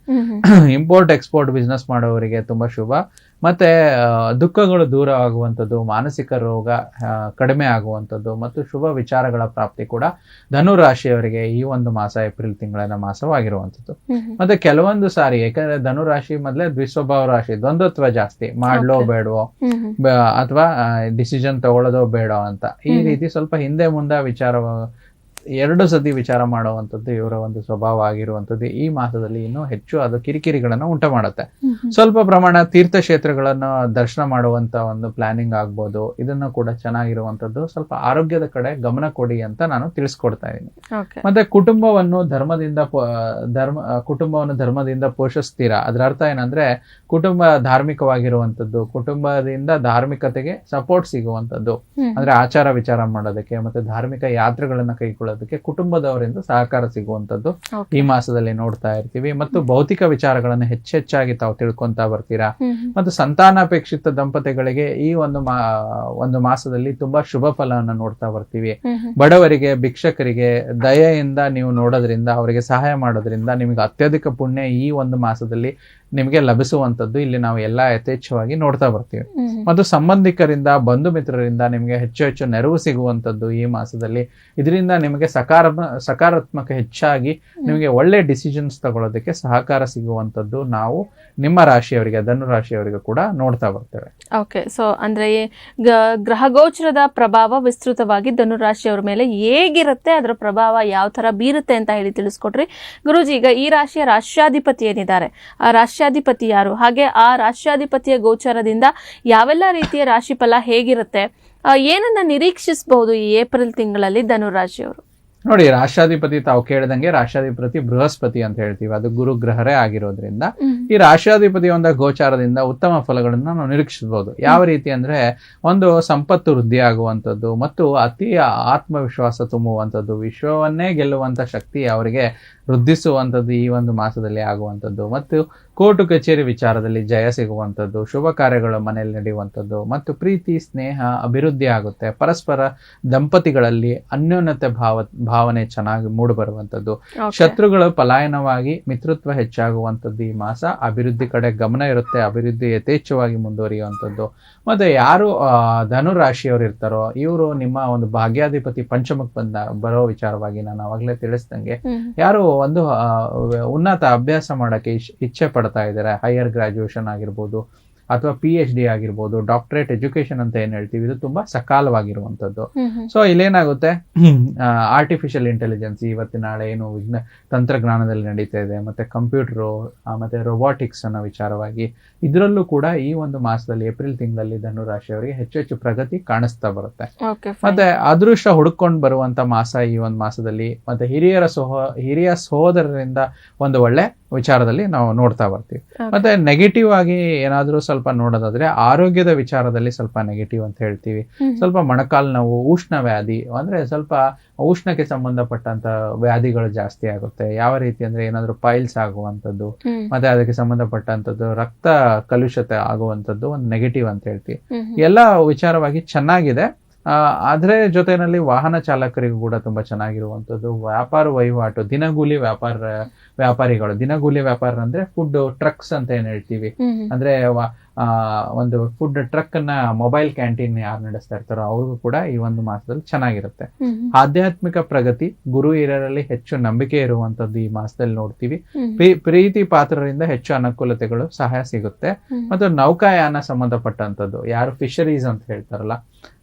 ಇಂಪೋರ್ಟ್ ಎಕ್ಸ್ಪೋರ್ಟ್ ಬಿಸ್ನೆಸ್ ಮಾಡೋವರಿಗೆ ತುಂಬಾ ಶುಭ. ಮತ್ತೆ ದುಃಖಗಳು ದೂರ ಆಗುವಂಥದ್ದು ಮಾನಸಿಕ ರೋಗ ಕಡಿಮೆ ಆಗುವಂಥದ್ದು ಮತ್ತು ಶುಭ ವಿಚಾರಗಳ ಪ್ರಾಪ್ತಿ ಕೂಡ ಧನು ರಾಶಿಯವರಿಗೆ ಈ ಒಂದು ಮಾಸ ಏಪ್ರಿಲ್ ತಿಂಗಳಿನ ಮಾಸವಾಗಿರುವಂಥದ್ದು. ಮತ್ತೆ ಕೆಲವೊಂದು ಸಾರಿ ಯಾಕಂದ್ರೆ ಧನು ರಾಶಿ ಮೊದಲೇ ದ್ವಿಸ್ವಭಾವ ರಾಶಿ ದ್ವಂದ್ವತ್ವ ಜಾಸ್ತಿ ಮಾಡ್ಲೋ. ಬೇಡವೋ ಅಥವಾ ಡಿಸಿಷನ್ ತಗೊಳ್ಳೋದೋ ಬೇಡೋ ಅಂತ. ಈ ರೀತಿ ಸ್ವಲ್ಪ ಹಿಂದೆ ಮುಂದೆ ವಿಚಾರ ಎರಡು ಸತಿ ವಿಚಾರ ಮಾಡುವಂಥದ್ದು ಇವರ ಒಂದು ಸ್ವಭಾವ ಆಗಿರುವಂಥದ್ದು ಈ ಮಾಸದಲ್ಲಿ ಇನ್ನೂ ಹೆಚ್ಚು ಅದು ಕಿರಿಕಿರಿಗಳನ್ನು ಉಂಟು ಮಾಡುತ್ತೆ. ಸ್ವಲ್ಪ ಪ್ರಮಾಣ ತೀರ್ಥ ಕ್ಷೇತ್ರಗಳನ್ನು ದರ್ಶನ ಮಾಡುವಂತ ಒಂದು ಪ್ಲಾನಿಂಗ್ ಆಗ್ಬೋದು. ಇದನ್ನು ಕೂಡ ಚೆನ್ನಾಗಿರುವಂಥದ್ದು. ಸ್ವಲ್ಪ ಆರೋಗ್ಯದ ಕಡೆ ಗಮನ ಕೊಡಿ ಅಂತ ನಾನು ತಿಳಿಸ್ಕೊಡ್ತಾ ಇದ್ದೀನಿ. ಮತ್ತೆ ಕುಟುಂಬವನ್ನು ಧರ್ಮದಿಂದ ಧರ್ಮ ಕುಟುಂಬವನ್ನು ಧರ್ಮದಿಂದ ಪೋಷಿಸ್ತೀರಾ? ಅದರ ಅರ್ಥ ಏನಂದ್ರೆ ಕುಟುಂಬ ಧಾರ್ಮಿಕವಾಗಿರುವಂಥದ್ದು ಕುಟುಂಬದಿಂದ ಧಾರ್ಮಿಕತೆಗೆ ಸಪೋರ್ಟ್ ಸಿಗುವಂಥದ್ದು. ಅಂದ್ರೆ ಆಚಾರ ವಿಚಾರ ಮಾಡೋದಕ್ಕೆ ಮತ್ತೆ ಧಾರ್ಮಿಕ ಯಾತ್ರೆಗಳನ್ನ ಕೈಗೊಳ್ಳೋದಕ್ಕೆ ಕುಟುಂಬದವರಿಂದ ಸಹಕಾರ ಸಿಗುವಂಥದ್ದು ಈ ಮಾಸದಲ್ಲಿ ನೋಡ್ತಾ ಇರ್ತೀವಿ. ಮತ್ತು ಭೌತಿಕ ವಿಚಾರಗಳನ್ನು ಹೆಚ್ಚೆಚ್ಚಾಗಿ ತಾವು ತಿಳ್ಕೊಂತ ಬರ್ತೀರಾ? ಮತ್ತು ಸಂತಾನಾಪೇಕ್ಷಿತ ದಂಪತಿಗಳಿಗೆ ಈ ಒಂದು ಮಾ ಒಂದು ಮಾಸದಲ್ಲಿ ತುಂಬಾ ಶುಭ ಫಲವನ್ನು ನೋಡ್ತಾ ಬರ್ತೀವಿ. ಬಡವರಿಗೆ ಭಿಕ್ಷಕರಿಗೆ ದಯೆಯಿಂದ ನೀವು ನೋಡೋದ್ರಿಂದ ಅವರಿಗೆ ಸಹಾಯ ಮಾಡೋದ್ರಿಂದ ನಿಮಗೆ ಅತ್ಯಧಿಕ ಪುಣ್ಯ ಈ ಒಂದು ಮಾಸದಲ್ಲಿ ನಿಮಗೆ ಲಭಿಸುವಂತದ್ದು ಇಲ್ಲಿ ನಾವು ಎಲ್ಲಾ ಯಥೇಚ್ಛವಾಗಿ ನೋಡ್ತಾ ಬರ್ತೀವಿ. ಮತ್ತು ಸಂಬಂಧಿಕರಿಂದ ಬಂಧು ಮಿತ್ರರಿಂದ ನಿಮಗೆ ಹೆಚ್ಚು ಹೆಚ್ಚು ನೆರವು ಸಿಗುವಂತದ್ದು ಈ ಮಾಸದಲ್ಲಿ. ಇದರಿಂದ ನಿಮಗೆ ಸಕಾರ ಸಕಾರಾತ್ಮಕ ಹೆಚ್ಚಾಗಿ ನಿಮಗೆ ಒಳ್ಳೆ ಡಿಸಿಷನ್ಸ್ ತಗೊಳ್ಳೋದಕ್ಕೆ ಸಹಕಾರ ಸಿಗುವಂತದ್ದು ನಾವು ನಿಮ್ಮ ರಾಶಿಯವರಿಗೆ ಧನು ರಾಶಿಯವರಿಗೆ ಕೂಡ ನೋಡ್ತಾ ಬರ್ತೇವೆ. ಓಕೆ ಸೊ ಅಂದ್ರೆ ಗ್ರಹ ಗೋಚರದ ಪ್ರಭಾವ ವಿಸ್ತೃತವಾಗಿ ಧನು ರಾಶಿಯವರ ಮೇಲೆ ಹೇಗಿರುತ್ತೆ ಅದರ ಪ್ರಭಾವ ಯಾವ ತರ ಬೀರುತ್ತೆ ಅಂತ ಹೇಳಿ ತಿಳಿಸ್ಕೊಟ್ರಿ. ಗುರುಜಿ ಈಗ ಈ ರಾಶಿಯ ರಾಷ್ಟ್ರಾಧಿಪತಿ ಏನಿದ್ದಾರೆ? ಆ ರಾಷ್ಟ್ರಾಧಿಪತಿ ಯಾರು? ಹಾಗೆ ಆ ರಾಷ್ಟ್ರಾಧಿಪತಿಯ ಗೋಚರದಿಂದ ಯಾವೆಲ್ಲ ರೀತಿಯ ರಾಶಿ ಫಲ ಹೇಗಿರುತ್ತೆ ಏನನ್ನ ನಿರೀಕ್ಷಿಸಬಹುದು ಈ ಏಪ್ರಿಲ್ ತಿಂಗಳಲ್ಲಿ ಧನುರಾಶಿಯವರು ನೋಡಿ ರಾಷ್ಟ್ರಾಧಿಪತಿ ತಾವು ಕೇಳಿದಂಗೆ ರಾಷ್ಟ್ರಾಧಿಪತಿ ಬೃಹಸ್ಪತಿ ಅಂತ ಹೇಳ್ತೀವಿ. ಅದು ಗುರು ಗ್ರಹರೇ ಆಗಿರೋದ್ರಿಂದ ಈ ರಾಷ್ಟ್ರಾಧಿಪತಿ ಒಂದ ಗೋಚಾರದಿಂದ ಉತ್ತಮ ಫಲಗಳನ್ನ ನಾವು ನಿರೀಕ್ಷಿಸಬಹುದು. ಯಾವ ರೀತಿ ಅಂದ್ರೆ ಒಂದು ಸಂಪತ್ತು ವೃದ್ಧಿ ಆಗುವಂಥದ್ದು ಮತ್ತು ಅತಿ ಆತ್ಮವಿಶ್ವಾಸ ತುಂಬುವಂಥದ್ದು ವಿಶ್ವವನ್ನೇ ಗೆಲ್ಲುವಂತ ಶಕ್ತಿ ಅವರಿಗೆ ವೃದ್ಧಿಸುವಂಥದ್ದು ಈ ಒಂದು ಮಾಸದಲ್ಲಿ ಆಗುವಂಥದ್ದು. ಮತ್ತು ಕೋರ್ಟು ಕಚೇರಿ ವಿಚಾರದಲ್ಲಿ ಜಯ ಸಿಗುವಂಥದ್ದು ಶುಭ ಕಾರ್ಯಗಳು ಮನೆಯಲ್ಲಿ ನಡೆಯುವಂಥದ್ದು ಮತ್ತು ಪ್ರೀತಿ ಸ್ನೇಹ ಅಭಿವೃದ್ಧಿ ಆಗುತ್ತೆ. ಪರಸ್ಪರ ದಂಪತಿಗಳಲ್ಲಿ ಅನ್ಯೋನ್ಯತೆ ಭಾವ ಭಾವನೆ ಚೆನ್ನಾಗಿ ಮೂಡಿಬರುವಂಥದ್ದು ಶತ್ರುಗಳು ಪಲಾಯನವಾಗಿ ಮಿತ್ರತ್ವ ಹೆಚ್ಚಾಗುವಂಥದ್ದು ಈ ಮಾಸ. ಅಭಿವೃದ್ಧಿ ಕಡೆ ಗಮನ ಇರುತ್ತೆ. ಅಭಿವೃದ್ಧಿ ಯಥೇಚ್ಛವಾಗಿ ಮುಂದುವರಿಯುವಂಥದ್ದು. ಮತ್ತೆ ಯಾರು ಧನು ರಾಶಿಯವರು ಇರ್ತಾರೋ ಇವರು ನಿಮ್ಮ ಒಂದು ಭಾಗ್ಯಾಧಿಪತಿ ಪಂಚಮಕ್ಕೆ ಬಂದ ಬರೋ ವಿಚಾರವಾಗಿ ನಾನು ಅವಾಗಲೇ ತಿಳಿಸ್ದಂಗೆ ಯಾರು ಒಂದು ಉನ್ನತ ಅಭ್ಯಾಸ ಮಾಡಕ್ಕೆ ಇಚ್ಛೆ ಪಡ್ತಾ ಇದ್ದಾರೆ ಹೈಯರ್ ಗ್ರಾಜುಯೇಷನ್ ಆಗಿರ್ಬೋದು ಅಥವಾ ಪಿ ಎಚ್ ಡಿ ಆಗಿರ್ಬೋದು ಡಾಕ್ಟರೇಟ್ ಎಜುಕೇಶನ್ ಅಂತ ಏನ್ ಹೇಳ್ತೀವಿ ಇದು ತುಂಬಾ ಸಕಾಲವಾಗಿರುವಂತದ್ದು ಸೊ ಇಲ್ಲೇನಾಗುತ್ತೆ? ಆರ್ಟಿಫಿಷಿಯಲ್ ಇಂಟೆಲಿಜೆನ್ಸ್ ಇವತ್ತಿನ ನಾಳೆ ಏನು ವಿಜ್ಞ ತಂತ್ರಜ್ಞಾನದಲ್ಲಿ ನಡೀತಾ ಇದೆ ಮತ್ತೆ ಕಂಪ್ಯೂಟರು ಮತ್ತೆ ರೊಬಾಟಿಕ್ಸ್ ಅನ್ನೋ ವಿಚಾರವಾಗಿ ಇದರಲ್ಲೂ ಕೂಡ ಈ ಒಂದು ಮಾಸದಲ್ಲಿ ಏಪ್ರಿಲ್ ತಿಂಗಳಲ್ಲಿ ಧನು ರಾಶಿಯವರಿಗೆ ಹೆಚ್ಚು ಹೆಚ್ಚು ಪ್ರಗತಿ ಕಾಣಿಸ್ತಾ ಬರುತ್ತೆ. ಮತ್ತೆ ಅದೃಷ್ಟ ಹುಡುಕೊಂಡು ಬರುವಂತ ಮಾಸ ಈ ಒಂದು ಮಾಸದಲ್ಲಿ ಮತ್ತೆ ಹಿರಿಯರ ಸಹೋ ಹಿರಿಯ ಸಹೋದರರಿಂದ ಒಂದು ಒಳ್ಳೆ ವಿಚಾರದಲ್ಲಿ ನಾವು ನೋಡ್ತಾ ಬರ್ತೀವಿ. ಮತ್ತೆ ನೆಗೆಟಿವ್ ಆಗಿ ಏನಾದರೂ ಸ್ವಲ್ಪ ನೋಡೋದಾದ್ರೆ ಆರೋಗ್ಯದ ವಿಚಾರದಲ್ಲಿ ಸ್ವಲ್ಪ ನೆಗೆಟಿವ್ ಅಂತ ಹೇಳ್ತೀವಿ. ಸ್ವಲ್ಪ ಮೊಣಕಾಲು ನೋವು ಉಷ್ಣ ವ್ಯಾಧಿ ಅಂದ್ರೆ ಸ್ವಲ್ಪ ಉಷ್ಣಕ್ಕೆ ಸಂಬಂಧಪಟ್ಟಂತ ವ್ಯಾಧಿಗಳು ಜಾಸ್ತಿ ಆಗುತ್ತೆ. ಯಾವ ರೀತಿ ಅಂದ್ರೆ ಏನಾದ್ರು ಪೈಲ್ಸ್ ಆಗುವಂಥದ್ದು ಮತ್ತೆ ಅದಕ್ಕೆ ಸಂಬಂಧಪಟ್ಟಂತದ್ದು ರಕ್ತ ಕಲುಷತೆ ಆಗುವಂಥದ್ದು ಒಂದು ನೆಗೆಟಿವ್ ಅಂತ ಹೇಳ್ತೀವಿ. ಎಲ್ಲ ವಿಚಾರವಾಗಿ ಚೆನ್ನಾಗಿದೆ. ಆ, ಅದ್ರ ಜೊತೆನಲ್ಲಿ ವಾಹನ ಚಾಲಕರಿಗೂ ಕೂಡ ತುಂಬಾ ಚೆನ್ನಾಗಿರುವಂಥದ್ದು. ವ್ಯಾಪಾರ ವಹಿವಾಟು ದಿನಗೂಲಿ ವ್ಯಾಪಾರ ವ್ಯಾಪಾರಿಗಳು ದಿನಗೂಲಿ ವ್ಯಾಪಾರ ಅಂದ್ರೆ ಫುಡ್ ಟ್ರಕ್ಸ್ ಅಂತ ಏನ್ ಹೇಳ್ತೀವಿ. ಅಂದ್ರೆ ಒಂದು ಫುಡ್ ಟ್ರಕ್ ಅನ್ನ ಮೊಬೈಲ್ ಕ್ಯಾಂಟೀನ್ ಯಾರು ನಡೆಸ್ತಾ ಇರ್ತಾರೋ ಅವ್ರಿಗೂ ಕೂಡ ಈ ಒಂದು ಮಾಸದಲ್ಲಿ ಚೆನ್ನಾಗಿರುತ್ತೆ. ಆಧ್ಯಾತ್ಮಿಕ ಪ್ರಗತಿ ಗುರು ಹಿರಿಯರಲ್ಲಿ ಹೆಚ್ಚು ನಂಬಿಕೆ ಇರುವಂತದ್ದು ಈ ಮಾಸದಲ್ಲಿ ನೋಡ್ತೀವಿ. ಪ್ರೀ- ಪ್ರೀತಿ ಪಾತ್ರರಿಂದ ಹೆಚ್ಚು ಅನುಕೂಲತೆಗಳು ಸಹಾಯ ಸಿಗುತ್ತೆ. ಮತ್ತು ನೌಕಾಯಾನ ಸಂಬಂಧಪಟ್ಟಂತದ್ದು ಯಾರು ಫಿಶರೀಸ್ ಅಂತ ಹೇಳ್ತಾರಲ್ಲ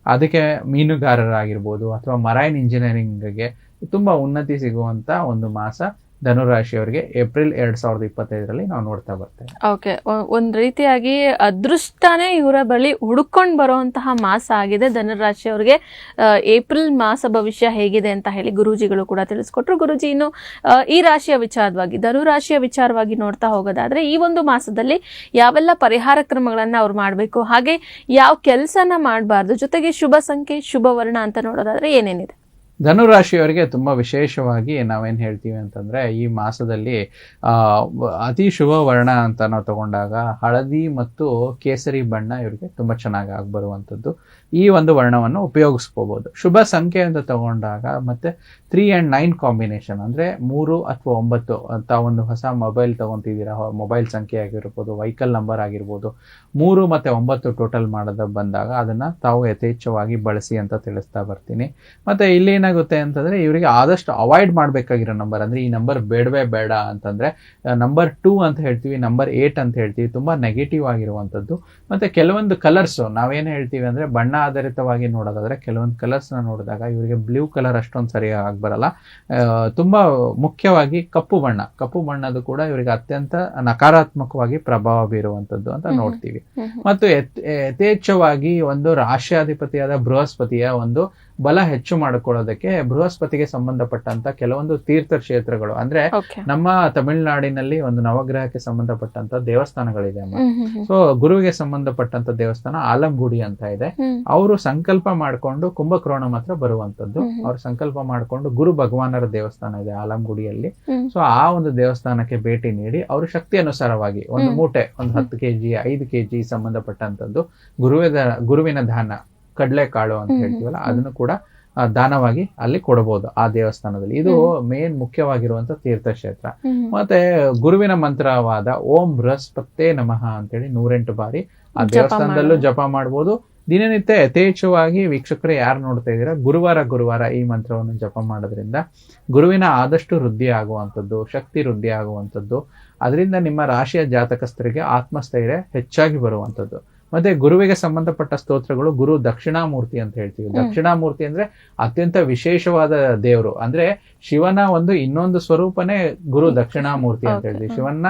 ಅದಕ್ಕೆ ಮೀನುಗಾರರಾಗಿರ್ಬೋದು ಅಥವಾ ಮರೈನ್ ಇಂಜಿನಿಯರಿಂಗ್ಗೆ ತುಂಬಾ ಉನ್ನತಿ ಸಿಗುವಂತ ಒಂದು ಮಾಸ ಧನುರಾಶಿಯವರಿಗೆ ಏಪ್ರಿಲ್ ಎರಡ್ ಸಾವಿರದ ಇಪ್ಪತ್ತೈದರಲ್ಲಿ ನಾವು ನೋಡ್ತಾ ಬರ್ತೇವೆ. ಓಕೆ ಒಂದ್ ರೀತಿಯಾಗಿ ಅದೃಷ್ಟನೇ ಇವರ ಬಳಿ ಹುಡುಕೊಂಡು ಬರುವಂತಹ ಮಾಸ ಆಗಿದೆ. ಧನುರಾಶಿಯವರಿಗೆ ಏಪ್ರಿಲ್ ಮಾಸ ಭವಿಷ್ಯ ಹೇಗಿದೆ ಅಂತ ಹೇಳಿ ಗುರೂಜಿಗಳು ಕೂಡ ತಿಳಿಸ್ಕೊಟ್ರು. ಗುರುಜಿ, ಇನ್ನು ಈ ರಾಶಿಯ ವಿಚಾರವಾಗಿ, ಧನುರಾಶಿಯ ವಿಚಾರವಾಗಿ ನೋಡ್ತಾ ಹೋಗೋದಾದ್ರೆ, ಈ ಒಂದು ಮಾಸದಲ್ಲಿ ಯಾವೆಲ್ಲ ಪರಿಹಾರ ಕ್ರಮಗಳನ್ನ ಅವ್ರು ಮಾಡಬೇಕು, ಹಾಗೆ ಯಾವ ಕೆಲಸನ ಮಾಡಬಾರ್ದು, ಜೊತೆಗೆ ಶುಭ ಸಂಖ್ಯೆ ಶುಭ ವರ್ಣ ಅಂತ ನೋಡೋದಾದ್ರೆ ಏನೇನಿದೆ? ಧನುರಾಶಿಯವರಿಗೆ ತುಂಬಾ ವಿಶೇಷವಾಗಿ ನಾವೇನು ಹೇಳ್ತೀವಿ ಅಂತಂದ್ರೆ ಈ ಮಾಸದಲ್ಲಿ ಅತಿ ಶುಭ ವರ್ಣ ಅಂತ ನಾವು ತಗೊಂಡಾಗ ಹಳದಿ ಮತ್ತು ಕೇಸರಿ ಬಣ್ಣ ಇವರಿಗೆ ತುಂಬಾ ಚೆನ್ನಾಗಿ ಆಗಿ ಬರುವಂಥದ್ದು ಈ ಒಂದು ವರ್ಣವನ್ನು ಉಪಯೋಗಿಸ್ಕೋಬಹುದು ಶುಭ ಸಂಖ್ಯೆ ಅಂತ ತಗೊಂಡಾಗ ಮತ್ತೆ ತ್ರೀ ಅಂಡ್ ನೈನ್ ಕಾಂಬಿನೇಷನ್ ಅಂದ್ರೆ ಮೂರು ಅಥವಾ ಒಂಬತ್ತು ಅಂತ ಒಂದು ಹೊಸ ಮೊಬೈಲ್ ತಗೊಂತಿದ್ದೀರಾ ಮೊಬೈಲ್ ಸಂಖ್ಯೆ ಆಗಿರ್ಬೋದು ವೆಹಿಕಲ್ ನಂಬರ್ ಆಗಿರ್ಬೋದು, ಮೂರು ಮತ್ತೆ ಒಂಬತ್ತು ಟೋಟಲ್ ಮಾಡೋದ ಬಂದಾಗ ಅದನ್ನ ತಾವು ಯಥೇಚ್ಛವಾಗಿ ಬಳಸಿ ಅಂತ ತಿಳಿಸ್ತಾ ಬರ್ತೀನಿ. ಮತ್ತೆ ಇಲ್ಲಿ ಏನಾಗುತ್ತೆ ಅಂತಂದ್ರೆ ಇವರಿಗೆ ಆದಷ್ಟು ಅವಾಯ್ಡ್ ಮಾಡ್ಬೇಕಾಗಿರೋ ನಂಬರ್ ಅಂದ್ರೆ ಈ ನಂಬರ್ ಬೇಡವೇ ಬೇಡ ಅಂತಂದ್ರೆ ನಂಬರ್ ಟೂ ಅಂತ ಹೇಳ್ತೀವಿ ನಂಬರ್ ಏಟ್ ಅಂತ ಹೇಳ್ತೀವಿ, ತುಂಬಾ ನೆಗೆಟಿವ್ ಆಗಿರುವಂತದ್ದು. ಮತ್ತೆ ಕೆಲವೊಂದು ಕಲರ್ಸ್ ನಾವೇನು ಹೇಳ್ತೀವಿ ಅಂದ್ರೆ ಬಣ್ಣ ಆಧಾರಿತವಾಗಿ ನೋಡೋದಾದ್ರೆ ಕೆಲವೊಂದು ಕಲರ್ಸ್ನ ನೋಡಿದಾಗ ಇವರಿಗೆ ಬ್ಲೂ ಕಲರ್ ಅಷ್ಟೊಂದು ಸರಿಯಾಗಿ ಬರಲ್ಲ ತುಂಬಾ ಮುಖ್ಯವಾಗಿ ಕಪ್ಪು ಬಣ್ಣ. ಕಪ್ಪು ಬಣ್ಣದು ಕೂಡ ಇವರಿಗೆ ಅತ್ಯಂತ ನಕಾರಾತ್ಮಕವಾಗಿ ಪ್ರಭಾವ ಬೀರುವಂತದ್ದು ಅಂತ ನೋಡ್ತೀವಿ. ಮತ್ತು ಯಥ್- ಯಥೇಚ್ಛವಾಗಿ ಒಂದು ರಾಷ್ಟ್ರಾಧಿಪತಿಯಾದ ಬೃಹಸ್ಪತಿಯ ಒಂದು ಬಲ ಹೆಚ್ಚು ಮಾಡಿಕೊಳ್ಳೋದಕ್ಕೆ ಬೃಹಸ್ಪತಿಗೆ ಸಂಬಂಧಪಟ್ಟಂತ ಕೆಲವೊಂದು ತೀರ್ಥ ಕ್ಷೇತ್ರಗಳು ಅಂದ್ರೆ ನಮ್ಮ ತಮಿಳುನಾಡಿನಲ್ಲಿ ಒಂದು ನವಗ್ರಹಕ್ಕೆ ಸಂಬಂಧಪಟ್ಟಂತ ದೇವಸ್ಥಾನಗಳಿದೆ ಅಮ್ಮ. ಸೊ ಗುರುವಿಗೆ ಸಂಬಂಧಪಟ್ಟಂತ ದೇವಸ್ಥಾನ ಆಲಂಗುಡಿ ಅಂತ ಇದೆ. ಅವರು ಸಂಕಲ್ಪ ಮಾಡಿಕೊಂಡು ಕುಂಭಕ್ರೋಣ ಮಾತ್ರ ಬರುವಂತದ್ದು. ಅವ್ರು ಸಂಕಲ್ಪ ಮಾಡಿಕೊಂಡು ಗುರು ಭಗವಾನರ ದೇವಸ್ಥಾನ ಇದೆ ಆಲಂಗುಡಿಯಲ್ಲಿ. ಸೊ ಆ ಒಂದು ದೇವಸ್ಥಾನಕ್ಕೆ ಭೇಟಿ ನೀಡಿ ಅವರು ಶಕ್ತಿ ಅನುಸಾರವಾಗಿ ಒಂದು ಮೂಟೆ ಒಂದು ಹತ್ತು ಕೆಜಿ ಐದು ಕೆಜಿ ಸಂಬಂಧಪಟ್ಟಂತದ್ದು ಗುರುವಿನ ಗುರುವಿನ ದಾನ ಕಡಲೆಕಾಳು ಅಂತ. ಹೇಳ್ತೀವಲ್ಲ. ಅದನ್ನು ಕೂಡ ದಾನವಾಗಿ ಅಲ್ಲಿ ಕೊಡಬಹುದು ಆ ದೇವಸ್ಥಾನದಲ್ಲಿ. ಇದು ಮೇನ್ ಮುಖ್ಯವಾಗಿರುವಂತ ತೀರ್ಥಕ್ಷೇತ್ರ. ಮತ್ತೆ ಗುರುವಿನ ಮಂತ್ರವಾದ ಓಂ ಬೃಹಸ್ಪತೇ ನಮಃ ಅಂತೇಳಿ ನೂರೆಂಟು ಬಾರಿ ಆ ದೇವಸ್ಥಾನದಲ್ಲೂ ಜಪ ಮಾಡಬಹುದು ದಿನನಿತ್ಯ ಯಥೇಚ್ಛವಾಗಿ ವೀಕ್ಷಕರು ಯಾರು ನೋಡ್ತಾ ಇದ್ದೀರಾ? ಗುರುವಾರ ಗುರುವಾರ ಈ ಮಂತ್ರವನ್ನು ಜಪ ಮಾಡೋದ್ರಿಂದ ಗುರುವಿನ ಆದಷ್ಟು ವೃದ್ಧಿ ಆಗುವಂಥದ್ದು ಶಕ್ತಿ ವೃದ್ಧಿ ಆಗುವಂಥದ್ದು ಅದರಿಂದ ನಿಮ್ಮ ರಾಶಿಯ ಜಾತಕಸ್ಥರಿಗೆ ಆತ್ಮಸ್ಥೈರ್ಯ ಹೆಚ್ಚಾಗಿ ಬರುವಂಥದ್ದು. ಮತ್ತೆ ಗುರುವಿಗೆ ಸಂಬಂಧಪಟ್ಟ ಸ್ತೋತ್ರಗಳು ಗುರು ದಕ್ಷಿಣಾಮೂರ್ತಿ ಅಂತ ಹೇಳ್ತೀವಿ. ದಕ್ಷಿಣಾಮೂರ್ತಿ ಅಂದ್ರೆ ಅತ್ಯಂತ ವಿಶೇಷವಾದ ದೇವರು. ಅಂದ್ರೆ ಶಿವನ ಒಂದು ಇನ್ನೊಂದು ಸ್ವರೂಪನೇ ಗುರು ದಕ್ಷಿಣಾಮೂರ್ತಿ ಅಂತ ಹೇಳ್ತೀವಿ. ಶಿವನ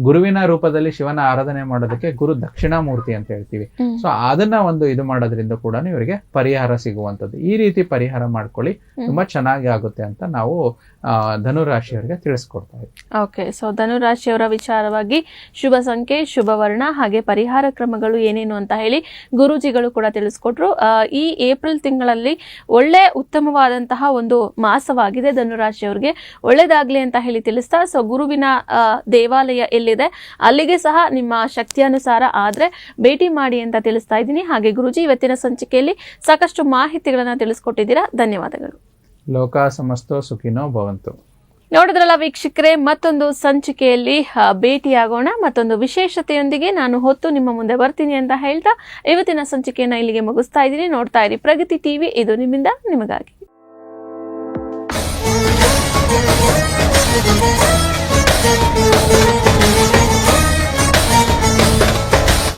ಗುರುವಿನ ರೂಪದಲ್ಲಿ ಶಿವನ ಆರಾಧನೆ ಮಾಡೋದಕ್ಕೆ ಗುರು ದಕ್ಷಿಣಾಮೂರ್ತಿ ಅಂತ ಹೇಳ್ತೀವಿ. ಸೊ ಅದನ್ನ ಒಂದು ಇದು ಮಾಡೋದ್ರಿಂದ ಕೂಡ ಇವರಿಗೆ ಪರಿಹಾರ ಸಿಗುವಂತದ್ದು ಈ ರೀತಿ ಪರಿಹಾರ ಮಾಡ್ಕೊಳ್ಳಿ. ತುಂಬಾ ಚೆನ್ನಾಗಿ ಆಗುತ್ತೆ ಅಂತ ನಾವು ಆ, ಧನುರಾಶಿಯವರಿಗೆ ತಿಳಿಸ್ಕೊಡ್ತಾ ಇದ್ದೀವಿ ಓಕೆ ಸೊ ಧನುರಾಶಿಯವರ ವಿಚಾರವಾಗಿ ಶುಭ ಸಂಖ್ಯೆ ಶುಭ ವರ್ಣ ಹಾಗೆ ಪರಿಹಾರ ಕ್ರಮಗಳು ಏನೇನು ಅಂತ ಹೇಳಿ ಗುರೂಜಿಗಳು ಕೂಡ ತಿಳಿಸ್ಕೊಟ್ರು. ಈ ಏಪ್ರಿಲ್ ತಿಂಗಳಲ್ಲಿ ಒಳ್ಳೆ ಉತ್ತಮವಾದಂತಹ ಒಂದು ಮಾಸವಾಗಿದೆ ಧನುರಾಶಿಯವರಿಗೆ ಒಳ್ಳೇದಾಗ್ಲಿ ಅಂತ ಹೇಳಿ ತಿಳಿಸ್ತಾ ಸೊ ಗುರುವಿನ ದೇವಾಲಯ ಎಲ್ಲಿದೆ, ಅಲ್ಲಿಗೆ ಸಹ ನಿಮ್ಮ ಶಕ್ತಿಯಾನುಸಾರ ಆದ್ರೆ ಭೇಟಿ ಮಾಡಿ ಅಂತ ತಿಳಿಸ್ತಾ ಇದ್ದೀನಿ. ಹಾಗೆ ಗುರುಜಿ, ಇವತ್ತಿನ ಸಂಚಿಕೆಯಲ್ಲಿ ಸಾಕಷ್ಟು ಮಾಹಿತಿಗಳನ್ನ ತಿಳಿಸ್ಕೊಟ್ಟಿದ್ದೀರಾ. ಧನ್ಯವಾದಗಳು. ಲೋಕ ಸಮಸ್ತೋ ಸುಖಿನೋ ಭವಂತು. ನೋಡಿದ್ರಲ್ಲ ವೀಕ್ಷಕರೇ, ಮತ್ತೊಂದು ಸಂಚಿಕೆಯಲ್ಲಿ ಭೇಟಿಯಾಗೋಣ ಮತ್ತೊಂದು ವಿಶೇಷತೆಯೊಂದಿಗೆ ನಾನು ಹೊತ್ತು ನಿಮ್ಮ ಮುಂದೆ ಬರ್ತೀನಿ ಅಂತ ಹೇಳ್ತಾ ಇವತ್ತಿನ ಸಂಚಿಕೆಯನ್ನು ಇಲ್ಲಿಗೆ ಮುಗಿಸ್ತಾ ಇದ್ದೀನಿ ನೋಡ್ತಾ ಇರಿ ಪ್ರಗತಿ ಟಿವಿ, ಇದು ನಿಮ್ಮಿಂದ, ನಿಮಗಾಗಿ.